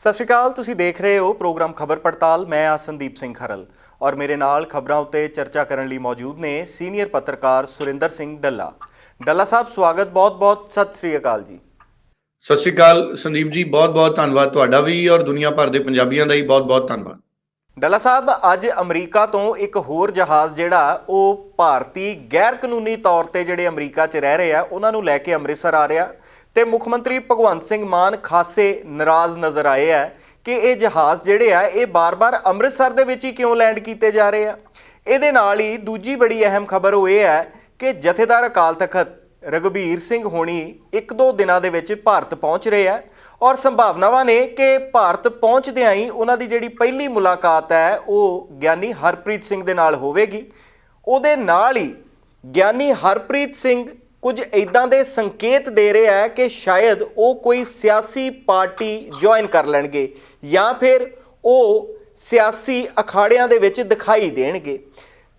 ਸਤਿ ਸ਼੍ਰੀ ਅਕਾਲ ਤੁਸੀਂ ਦੇਖ ਰਹੇ ਹੋ ਪ੍ਰੋਗਰਾਮ ਖਬਰ ਪੜਤਾਲ। ਮੈਂ ਆ ਸੰਦੀਪ ਸਿੰਘ ਖਰਲ ਔਰ ਮੇਰੇ ਨਾਲ ਖਬਰਾਂ ਉੱਤੇ ਚਰਚਾ ਕਰਨ ਲਈ ਮੌਜੂਦ ਨੇ ਸੀਨੀਅਰ ਪੱਤਰਕਾਰ ਸੁਰਿੰਦਰ ਸਿੰਘ ਡੱਲਾ। ਡੱਲਾ ਸਾਹਿਬ ਸਵਾਗਤ ਬਹੁਤ-ਬਹੁਤ ਸਤਿ ਸ਼੍ਰੀ ਅਕਾਲ ਜੀ। ਸਤਿ ਸ਼੍ਰੀ ਅਕਾਲ ਸੰਦੀਪ ਜੀ ਬਹੁਤ-ਬਹੁਤ ਧੰਨਵਾਦ ਤੁਹਾਡਾ ਵੀ ਔਰ ਦੁਨੀਆ ਭਰ ਦੇ ਪੰਜਾਬੀਆਂ ਦਾ ਹੀ ਬਹੁਤ-ਬਹੁਤ ਧੰਨਵਾਦ। ਡੱਲਾ ਸਾਹਿਬ ਅੱਜ ਅਮਰੀਕਾ ਤੋਂ ਇੱਕ ਹੋਰ ਜਹਾਜ਼ ਜਿਹੜਾ ਉਹ ਭਾਰਤੀ ਗੈਰ ਕਾਨੂੰਨੀ ਤੌਰ ਤੇ ਜਿਹੜੇ ਅਮਰੀਕਾ 'ਚ ਰਹਿ ਰਹੇ ਆ ਉਹਨਾਂ ਨੂੰ ਲੈ ਕੇ ਅੰਮ੍ਰਿਤਸਰ ਆ ਰਿਹਾ। ਤੇ ਮੁੱਖ ਮੰਤਰੀ ਭਗਵੰਤ ਸਿੰਘ ਮਾਨ ਖਾਸੇ ਨਾਰਾਜ਼ ਨਜ਼ਰ ਆਏ ਆ ਕਿ ਇਹ ਜਹਾਜ਼ ਜਿਹੜੇ ਆ, ਇਹ ਬਾਰ-ਬਾਰ ਅੰਮ੍ਰਿਤਸਰ ਦੇ ਵਿੱਚ ਹੀ ਕਿਉਂ ਲੈਂਡ ਕੀਤੇ ਜਾ ਰਹੇ ਆ? ਇਹਦੇ ਨਾਲ ਹੀ ਦੂਜੀ ਬੜੀ ਅਹਿਮ ਖਬਰ ਉਹ ਇਹ ਹੈ ਕਿ ਜਥੇਦਾਰ ਅਕਾਲ ਤਖਤ ਰਗਵੀਰ ਸਿੰਘ ਹੋਣੀ ਇੱਕ ਦੋ ਦਿਨਾਂ ਦੇ ਵਿੱਚ ਭਾਰਤ ਪਹੁੰਚ ਰਹੇ ਆ ਔਰ ਸੰਭਾਵਨਾਵਾਂ ਨੇ ਕਿ ਭਾਰਤ ਪਹੁੰਚਦਿਆਂ ਹੀ ਉਹਨਾਂ ਦੀ ਜਿਹੜੀ ਪਹਿਲੀ ਮੁਲਾਕਾਤ ਹੈ, ਉਹ ਗਿਆਨੀ ਹਰਪ੍ਰੀਤ ਸਿੰਘ ਦੇ ਨਾਲ ਹੋਵੇਗੀ। ਉਹਦੇ ਨਾਲ ਹੀ ਗਿਆਨੀ ਹਰਪ੍ਰੀਤ ਸਿੰਘ ਕੁਝ ਇਦਾਂ ਦੇ ਸੰਕੇਤ ਦੇ ਰਿਹਾ ਹੈ ਕਿ ਸ਼ਾਇਦ ਉਹ ਕੋਈ ਸਿਆਸੀ ਪਾਰਟੀ ਜੁਆਇਨ ਕਰ ਲੈਣਗੇ ਜਾਂ ਫਿਰ ਉਹ ਸਿਆਸੀ ਅਖਾੜਿਆਂ ਦੇ ਵਿੱਚ ਦਿਖਾਈ ਦੇਣਗੇ।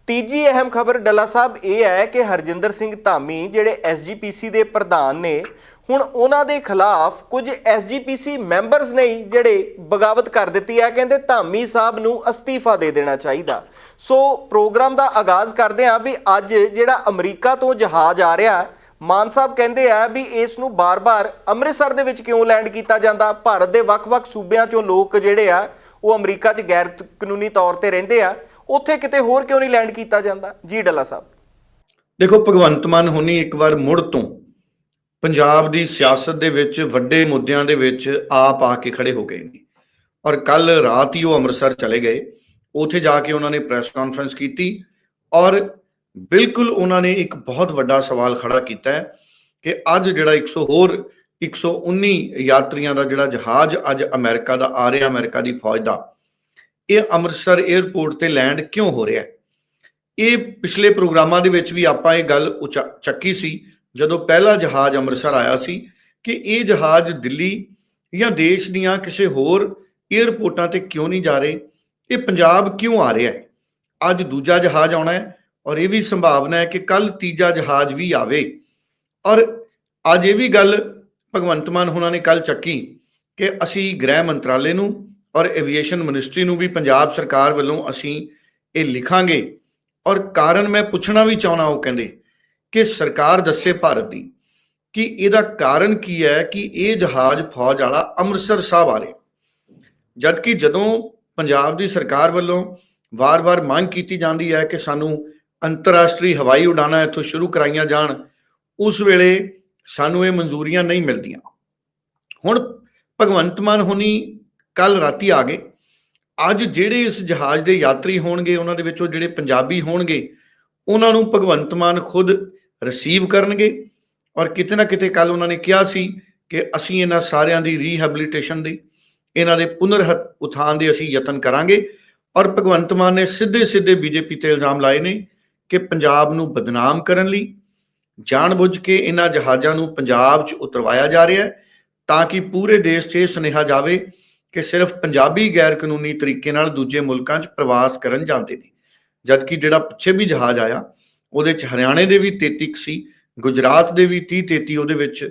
ਤੀਜੀ ਅਹਿਮ ਖਬਰ ਡੱਲਾ ਸਾਹਿਬ ਇਹ ਹੈ ਕਿ ਹਰਜਿੰਦਰ ਸਿੰਘ ਧਾਮੀ, ਜਿਹੜੇ ਐਸਜੀਪੀਸੀ ਦੇ ਪ੍ਰਧਾਨ ਨੇ ਹੁਣ ਉਹਨਾਂ ਦੇ ਖਿਲਾਫ ਕੁਝ ਐਸਜੀਪੀਸੀ ਮੈਂਬਰਸ ਨੇ ਜਿਹੜੇ ਬਗਾਵਤ ਕਰ ਦਿੱਤੀ ਹੈ, ਕਹਿੰਦੇ ਧਾਮੀ ਸਾਹਿਬ ਨੂੰ ਅਸਤੀਫਾ ਦੇ ਦੇਣਾ ਚਾਹੀਦਾ। ਸੋ ਪ੍ਰੋਗਰਾਮ ਦਾ ਆਗਾਜ਼ ਕਰਦੇ ਹਾਂ ਵੀ ਅੱਜ ਜਿਹੜਾ ਅਮਰੀਕਾ ਤੋਂ ਜਹਾਜ਼ ਆ ਰਿਹਾ, ਮਾਨ ਸਾਹਿਬ ਕਹਿੰਦੇ ਆ ਵੀ ਇਸ ਨੂੰ ਬਾਰ-ਬਾਰ ਅੰਮ੍ਰਿਤਸਰ ਦੇ ਵਿੱਚ ਕਿਉਂ ਲੈਂਡ ਕੀਤਾ ਜਾਂਦਾ? ਭਾਰਤ ਦੇ ਵੱਖ-ਵੱਖ ਸੂਬਿਆਂ ਚੋਂ ਲੋਕ ਜਿਹੜੇ ਆ, ਉਹ ਅਮਰੀਕਾ 'ਚ ਗੈਰ ਕਾਨੂੰਨੀ ਤੌਰ ਤੇ ਰਹਿੰਦੇ ਆ, ਉੱਥੇ ਕਿਤੇ ਹੋਰ ਕਿਉਂ ਨਹੀਂ ਲੈਂਡ ਕੀਤਾ ਜਾਂਦਾ? ਜੀ ਡੱਲਾ ਸਾਹਿਬ। ਦੇਖੋ, ਭਗਵੰਤ ਮਾਨ ਹੁਣੀ ਇੱਕ ਵਾਰ ਮੁੜ ਤੋਂ ਪੰਜਾਬ ਦੀ ਸਿਆਸਤ ਦੇ ਵਿੱਚ ਵੱਡੇ ਮੁੱਦਿਆਂ ਦੇ ਵਿੱਚ ਆਪ ਆ ਕੇ ਖੜੇ ਹੋ ਗਏ ਨੇ। ਔਰ ਕੱਲ ਰਾਤ ਹੀ ਉਹ ਅੰਮ੍ਰਿਤਸਰ ਚਲੇ ਗਏ। ਉੱਥੇ ਜਾ ਕੇ ਉਹਨਾਂ ਨੇ ਪ੍ਰੈਸ ਕਾਨਫਰੰਸ ਕੀਤੀ ਔਰ ਬਿਲਕੁਲ ਉਹਨਾਂ ਨੇ ਇੱਕ ਬਹੁਤ ਵੱਡਾ ਸਵਾਲ ਖੜਾ ਕੀਤਾ ਹੈ ਕਿ ਅੱਜ ਜਿਹੜਾ 100 ਹੋਰ 119 ਯਾਤਰੀਆਂ ਦਾ ਜਿਹੜਾ ਜਹਾਜ਼ ਅੱਜ ਅਮਰੀਕਾ ਦਾ ਆ ਰਿਹਾ, ਅਮਰੀਕਾ ਦੀ ਫੌਜ ਦਾ, ਇਹ ਅੰਮ੍ਰਿਤਸਰ 에ਅਰਪੋਰਟ ਤੇ ਲੈਂਡ ਕਿਉਂ ਹੋ ਰਿਹਾ ਹੈ? ਇਹ ਪਿਛਲੇ ਪ੍ਰੋਗਰਾਮਾਂ ਦੇ ਵਿੱਚ ਵੀ ਆਪਾਂ ਇਹ ਗੱਲ ਉਚਾ- ਚੱਕੀ ਸੀ ਜਦੋਂ ਪਹਿਲਾ ਜਹਾਜ਼ ਅੰਮ੍ਰਿਤਸਰ ਆਇਆ ਸੀ ਕਿ ਇਹ ਜਹਾਜ਼ ਦਿੱਲੀ ਜਾਂ ਦੇਸ਼ ਦੀਆਂ ਕਿਸੇ ਹੋਰ 에ਅਰਪੋਰਟਾਂ ਤੇ ਕਿਉਂ ਨਹੀਂ ਜਾ ਰਹੇ, ਇਹ ਪੰਜਾਬ ਕਿਉਂ ਆ ਰਿਹਾ ਹੈ? ਅੱਜ ਦੂਜਾ ਜਹਾਜ਼ ਆਉਣਾ ਹੈ ਔਰ ਇਹ ਵੀ ਸੰਭਾਵਨਾ ਹੈ ਕਿ ਕੱਲ ਤੀਜਾ ਜਹਾਜ਼ ਵੀ ਆਵੇ। ਔਰ ਅੱਜ ਇਹ ਵੀ ਗੱਲ ਭਗਵੰਤ ਮਾਨ ਹੁਣਾਂ ਨੇ ਕੱਲ ਚੱਕੀ ਕਿ ਅਸੀਂ ਗ੍ਰਹਿ ਮੰਤਰਾਲੇ ਨੂੰ ਔਰ ਐਵੀਏਸ਼ਨ ਮਿਨਿਸਟਰੀ ਨੂੰ ਵੀ ਪੰਜਾਬ ਸਰਕਾਰ ਵੱਲੋਂ ਅਸੀਂ ਇਹ ਲਿਖਾਂਗੇ। ਔਰ ਕਾਰਨ ਮੈਂ ਪੁੱਛਣਾ ਵੀ ਚਾਹਣਾ ਉਹ ਕਹਿੰਦੇ ਕਿ ਸਰਕਾਰ ਦੱਸੇ ਭਾਰਤ ਦੀ ਕਿ ਇਹਦਾ ਕਾਰਨ ਕੀ ਹੈ ਕਿ ਇਹ ਜਹਾਜ਼ ਫੌਜ ਵਾਲਾ ਅੰਮ੍ਰਿਤਸਰ ਸਾਹਿਬ ਆ ਰਿਹਾ। ਜਦ ਜਦੋਂ ਪੰਜਾਬ ਦੀ ਸਰਕਾਰ ਵੱਲੋਂ ਵਾਰ-ਵਾਰ ਮੰਗ ਕੀਤੀ ਜਾਂਦੀ ਹੈ ਕਿ ਸਾਨੂੰ ਅੰਤਰਰਾਸ਼ਟਰੀ ਹਵਾਈ ਉਡਾਨਾਂ ਇੱਥੋਂ ਸ਼ੁਰੂ ਕਰਾਈਆਂ ਜਾਣ, ਉਸ ਵੇਲੇ ਸਾਨੂੰ ਇਹ ਮਨਜ਼ੂਰੀਆਂ ਨਹੀਂ ਮਿਲਦੀਆਂ। ਹੁਣ ਭਗਵੰਤ ਮਾਨ ਹੁਣੀ ਕੱਲ ਰਾਤੀ ਆ ਗਏ। ਅੱਜ ਜਿਹੜੇ ਇਸ ਜਹਾਜ਼ ਦੇ ਯਾਤਰੀ ਹੋਣਗੇ, ਉਹਨਾਂ ਦੇ ਵਿੱਚੋਂ ਜਿਹੜੇ ਪੰਜਾਬੀ ਹੋਣਗੇ, ਉਹਨਾਂ ਨੂੰ ਭਗਵੰਤ ਮਾਨ ਖੁਦ ਰਿਸੀਵ ਕਰਨਗੇ। ਔਰ ਕਿਤੇ ਨਾ ਕਿਤੇ ਕੱਲ ਉਹਨਾਂ ਨੇ ਕਿਹਾ ਸੀ ਕਿ ਅਸੀਂ ਇਹਨਾਂ ਸਾਰਿਆਂ ਦੀ ਰੀਹੈਬਿਲਿਟੇਸ਼ਨ ਦੀ, ਇਹਨਾਂ ਦੇ ਪੁਨਰ ਉਥਾਨ ਦੇ ਅਸੀਂ ਯਤਨ ਕਰਾਂਗੇ। ਔਰ ਭਗਵੰਤ ਮਾਨ ਨੇ ਸਿੱਧੇ ਸਿੱਧੇ ਬੀਜੇਪੀ ਤੇ ਇਲਜ਼ਾਮ ਲਾਏ ਨੇ ਕਿ ਪੰਜਾਬ ਨੂੰ ਬਦਨਾਮ ਕਰਨ ਲਈ, ਜਾਣਬੁੱਝ ਕੇ ਇਹਨਾਂ ਜਹਾਜ਼ਾਂ ਨੂੰ ਪੰਜਾਬ 'ਚ ਉਤਰਵਾਇਆ ਜਾ ਰਿਹਾ ਹੈ, ਤਾਂ ਕਿ ਪੂਰੇ ਦੇਸ਼ 'ਚ ਇਹ ਸੁਨੇਹਾ ਜਾਵੇ ਕਿ ਸਿਰਫ ਪੰਜਾਬੀ ਗੈਰ ਕਾਨੂੰਨੀ ਤਰੀਕੇ ਨਾਲ ਦੂਜੇ ਮੁਲਕਾਂ 'ਚ ਪ੍ਰਵਾਸ ਕਰਨ ਜਾਂਦੇ ਨੇ। ਜਦਕਿ ਜਿਹੜਾ ਪਿੱਛੇ ਵੀ ਜਹਾਜ਼ ਆਇਆ ਉਹਦੇ 'ਚ ਹਰਿਆਣੇ ਦੇ ਵੀ 33 ਸੀ, ਗੁਜਰਾਤ ਦੇ ਵੀ 30 33 ਉਹਦੇ ਵਿੱਚ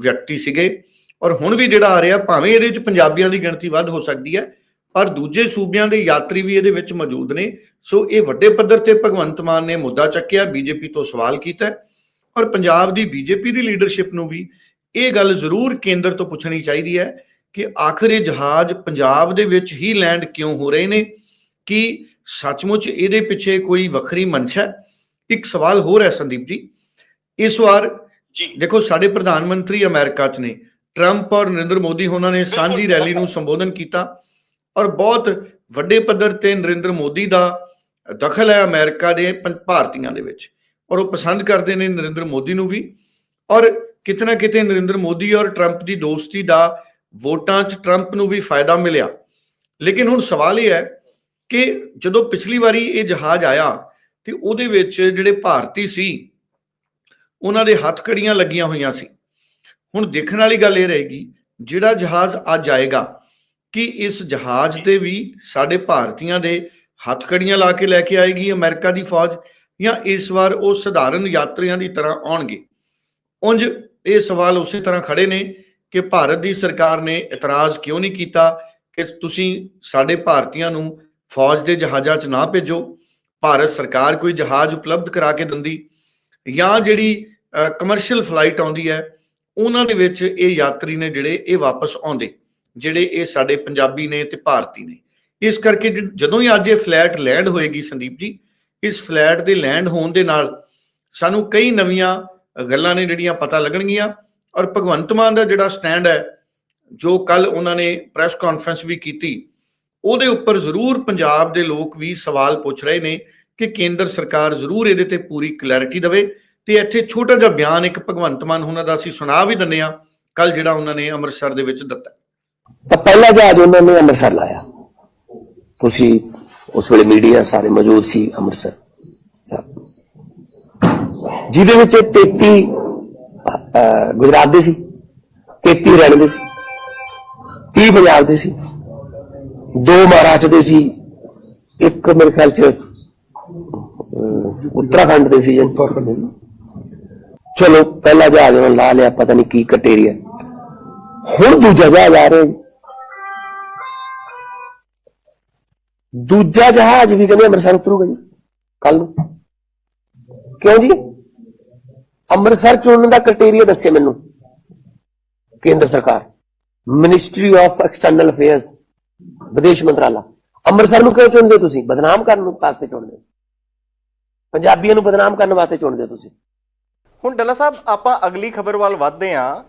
ਵਿਅਕਤੀ ਸੀਗੇ। ਔਰ ਹੁਣ ਵੀ ਜਿਹੜਾ ਆ ਰਿਹਾ, ਭਾਵੇਂ ਇਹਦੇ 'ਚ ਪੰਜਾਬੀਆਂ ਦੀ ਗਿਣਤੀ ਵੱਧ ਹੋ ਸਕਦੀ ਹੈ, ਪਰ ਦੂਜੇ ਸੂਬਿਆਂ ਦੇ ਯਾਤਰੀ ਵੀ ਇਹਦੇ ਵਿੱਚ ਮੌਜੂਦ ਨੇ। ਸੋ ਇਹ ਵੱਡੇ ਪੱਧਰ ਤੇ ਭਗਵੰਤ ਮਾਨ ਨੇ ਮੁੱਦਾ ਚੱਕਿਆ, ਬੀਜੇਪੀ ਤੋਂ ਸਵਾਲ ਕੀਤਾ ਔਰ ਪੰਜਾਬ ਦੀ ਬੀਜੇਪੀ ਦੀ ਲੀਡਰਸ਼ਿਪ ਨੂੰ ਵੀ ਇਹ ਗੱਲ ਜ਼ਰੂਰ ਕੇਂਦਰ ਤੋਂ ਪੁੱਛਣੀ ਚਾਹੀਦੀ ਹੈ ਕਿ ਆਖਰ ਇਹ ਜਹਾਜ਼ ਪੰਜਾਬ ਦੇ ਵਿੱਚ ਹੀ ਲੈਂਡ ਕਿਉਂ ਹੋ ਰਹੇ ਨੇ? ਕਿ ਸੱਚਮੁੱਚ ਇਹਦੇ ਪਿੱਛੇ ਕੋਈ ਵੱਖਰੀ ਮਨਸ਼ਾ ਹੈ? ਇੱਕ ਸਵਾਲ ਹੋਰ ਹੈ ਸੰਦੀਪ ਜੀ। ਇਸ ਵਾਰ ਜੀ। ਦੇਖੋ ਸਾਡੇ ਪ੍ਰਧਾਨ ਮੰਤਰੀ ਅਮਰੀਕਾ 'ਚ ਨੇ। ਟਰੰਪ ਔਰ ਨਰਿੰਦਰ ਮੋਦੀ ਉਹਨਾਂ ਨੇ ਸਾਂਝੀ ਰੈਲੀ ਨੂੰ ਸੰਬੋਧਨ ਕੀਤਾ ਔਰ ਬਹੁਤ ਵੱਡੇ ਪੱਧਰ ਤੇ ਨਰਿੰਦਰ ਮੋਦੀ ਦਾ ਦਖਲ ਹੈ ਅਮਰੀਕਾ ਦੇ ਭਾਰਤੀਆਂ ਦੇ ਵਿੱਚ। ਔਰ ਉਹ ਪਸੰਦ ਕਰਦੇ ਨੇ ਨਰਿੰਦਰ ਮੋਦੀ ਨੂੰ ਵੀ। ਔਰ ਕਿਤਨਾ ਕਿਤੇ ਨਰਿੰਦਰ ਮੋਦੀ ਔਰ ਟਰੰਪ ਦੀ ਦੋਸਤੀ ਦਾ ਵੋਟਾਂ 'ਚ ਟਰੰਪ ਨੂੰ ਵੀ ਫਾਇਦਾ ਮਿਲਿਆ। ਲੇਕਿਨ ਹੁਣ ਸਵਾਲ ਇਹ ਹੈ ਕਿ ਜਦੋਂ ਪਿਛਲੀ ਵਾਰੀ ਇਹ ਜਹਾਜ਼ ਆਇਆ ਤੇ ਉਹਦੇ ਵਿੱਚ ਜਿਹੜੇ ਭਾਰਤੀ ਸੀ, ਉਹਨਾਂ ਦੇ ਹੱਥਕੜੀਆਂ ਲੱਗੀਆਂ ਹੋਈਆਂ ਸੀ। ਹੁਣ ਦੇਖਣ ਵਾਲੀ ਗੱਲ ਇਹ ਰਹੇਗੀ, ਜਿਹੜਾ ਜਹਾਜ਼ ਅੱਜ ਆਏਗਾ, ਕਿ ਇਸ ਜਹਾਜ਼ ਤੇ ਵੀ ਸਾਡੇ ਭਾਰਤੀਆਂ ਦੇ ਹੱਥਕੜੀਆਂ ਲਾ ਕੇ ਲੈ ਕੇ ਆਏਗੀ ਅਮਰੀਕਾ ਦੀ ਫੌਜ ਜਾਂ ਇਸ ਵਾਰ ਉਹ ਸਧਾਰਨ ਯਾਤਰੀਆਂ ਦੀ ਤਰ੍ਹਾਂ ਆਉਣਗੇ। ਉੰਜ ਇਹ ਸਵਾਲ ਉਸੇ ਤਰ੍ਹਾਂ ਖੜੇ ਨੇ ਕਿ ਭਾਰਤ ਦੀ ਸਰਕਾਰ ਨੇ ਇਤਰਾਜ਼ ਕਿਉਂ ਨਹੀਂ ਕੀਤਾ ਕਿ ਤੁਸੀਂ ਸਾਡੇ ਭਾਰਤੀਆਂ ਨੂੰ ਫੌਜ ਦੇ ਜਹਾਜ਼ਾਂ 'ਚ ਨਾ ਭੇਜੋ? ਭਾਰਤ ਸਰਕਾਰ ਕੋਈ ਜਹਾਜ਼ ਉਪਲਬਧ ਕਰਾ ਕੇ ਦਿੰਦੀ ਜਾਂ ਜਿਹੜੀ ਕਮਰਸ਼ੀਅਲ ਫਲਾਈਟ ਆਉਂਦੀ ਹੈ, ਉਹਨਾਂ ਦੇ ਵਿੱਚ ਇਹ ਯਾਤਰੀ ਨੇ ਜਿਹੜੇ ਇਹ ਵਾਪਸ ਆਉਂਦੇ, ਜਿਹੜੇ ਇਹ ਸਾਡੇ ਪੰਜਾਬੀ ਨੇ ਤੇ ਭਾਰਤੀ ਨੇ। ਇਸ ਕਰਕੇ ਜਦੋਂ ਹੀ ਅੱਜ ਇਹ ਫਲੈਟ ਲੈਂਡ ਹੋਏਗੀ ਸੰਦੀਪ ਜੀ, ਇਸ ਫਲੈਟ ਦੇ ਲੈਂਡ ਹੋਣ ਦੇ ਨਾਲ ਸਾਨੂੰ ਕਈ ਨਵੀਆਂ ਗੱਲਾਂ ਨੇ ਜਿਹੜੀਆਂ ਪਤਾ ਲੱਗਣਗੀਆਂ ਔਰ ਭਗਵੰਤ ਮਾਨ ਦਾ ਜਿਹੜਾ ਸਟੈਂਡ ਹੈ, ਜੋ ਕੱਲ ਉਹਨਾਂ ਨੇ ਪ੍ਰੈਸ ਕਾਨਫਰੰਸ ਵੀ ਕੀਤੀ ਉਹਦੇ ਉੱਪਰ ਜ਼ਰੂਰ ਪੰਜਾਬ ਦੇ ਲੋਕ ਵੀ ਸਵਾਲ ਪੁੱਛ ਰਹੇ ਨੇ ਕਿ ਕੇਂਦਰ ਸਰਕਾਰ ਜ਼ਰੂਰ ਇਹਦੇ ਤੇ ਪੂਰੀ ਕਲੈਰਿਟੀ ਦੇਵੇ ਤੇ ਇੱਥੇ ਛੋਟਾ ਜਿਹਾ ਬਿਆਨ ਇੱਕ ਭਗਵੰਤ ਮਾਨ ਉਹਨਾਂ ਦਾ ਅਸੀਂ ਸੁਣਾ ਵੀ ਦਿੰਨੇ ਆ ਕੱਲ ਜਿਹੜਾ ਉਹਨਾਂ ਨੇ ਅੰਮ੍ਰਿਤਸਰ ਦੇ ਵਿੱਚ ਦਿੱਤਾ। ਤਾਂ ਪਹਿਲਾ ਜਹਾਜ਼ ਉਹਨਾਂ ਨੇ ਅੰਮ੍ਰਿਤਸਰ ਲਾਇਆ। ਤੁਸੀਂ ਉਸ ਵੇਲੇ ਮੀਡੀਆ ਸਾਰੇ ਮੌਜੂਦ ਸੀ ਅੰਮ੍ਰਿਤਸਰ। ਜਿਹਦੇ ਵਿੱਚ 33 ਅਹ, ਗੁਜਰਾਤ ਦੇ ਸੀ 33 ਹਰਿਆਣੇ ਦੇ ਸੀ 30 ਪੰਜਾਬ ਦੇ ਸੀ। ਦੋ ਮਹਾਰਾਸ਼ਟਰ ਦੇ ਸੀ। ਇੱਕ ਮੇਰੇ ਖਿਆਲ ਚ ਉੱਤਰਾਖੰਡ ਦੇ ਸੀ। ਜਾਂ ਚਲੋ ਪਹਿਲਾ ਜਹਾਜ਼ ਉਹਨਾਂ ਲਾ ਲਿਆ ਪਤਾ ਨਹੀਂ ਕੀ ਕਟੇਰੀਆ। ਹੁਣ ਦੂਜਾ ਜਹਾਜ਼ ਆ ਰਿਹਾ। ਦੂਜਾ ਜਹਾਜ਼ ਵੀ ਕਹਿੰਦੇ ਅੰਮ੍ਰਿਤਸਰ ਉਤਰੂਗਾ ਜੀ ਕੱਲ ਨੂੰ। ਕਿਉਂ ਜੀ? ਅੰਮ੍ਰਿਤਸਰ ਚੁਣਨ ਦਾ ਕ੍ਰਾਈਟੇਰੀਆ ਦੱਸੇ ਮੈਨੂੰ ਕੇਂਦਰ ਸਰਕਾਰ। ਮਿਨਿਸਟਰੀ ਆਫ ਐਕਸਟਰਨਲ ਅਫੇਅਰਸ ਵਿਦੇਸ਼ ਮੰਤਰਾਲਾ। ਅੰਮ੍ਰਿਤਸਰ ਨੂੰ ਕਿਉਂ ਚੁਣਦੇ ਹੋ ਤੁਸੀਂ? ਬਦਨਾਮ ਕਰਨ ਨੂੰ ਵਾਸਤੇ ਚੁਣਦੇ ਪੰਜਾਬੀਆਂ ਨੂੰ ਬਦਨਾਮ ਕਰਨ ਵਾਸਤੇ ਚੁਣਦੇ ਤੁਸੀਂ। ਹੁਣ ਡੱਲਾ ਸਾਹਿਬ ਆਪਾਂ ਅਗਲੀ ਖਬਰ ਵੱਲ ਵਧਦੇ ਹਾਂ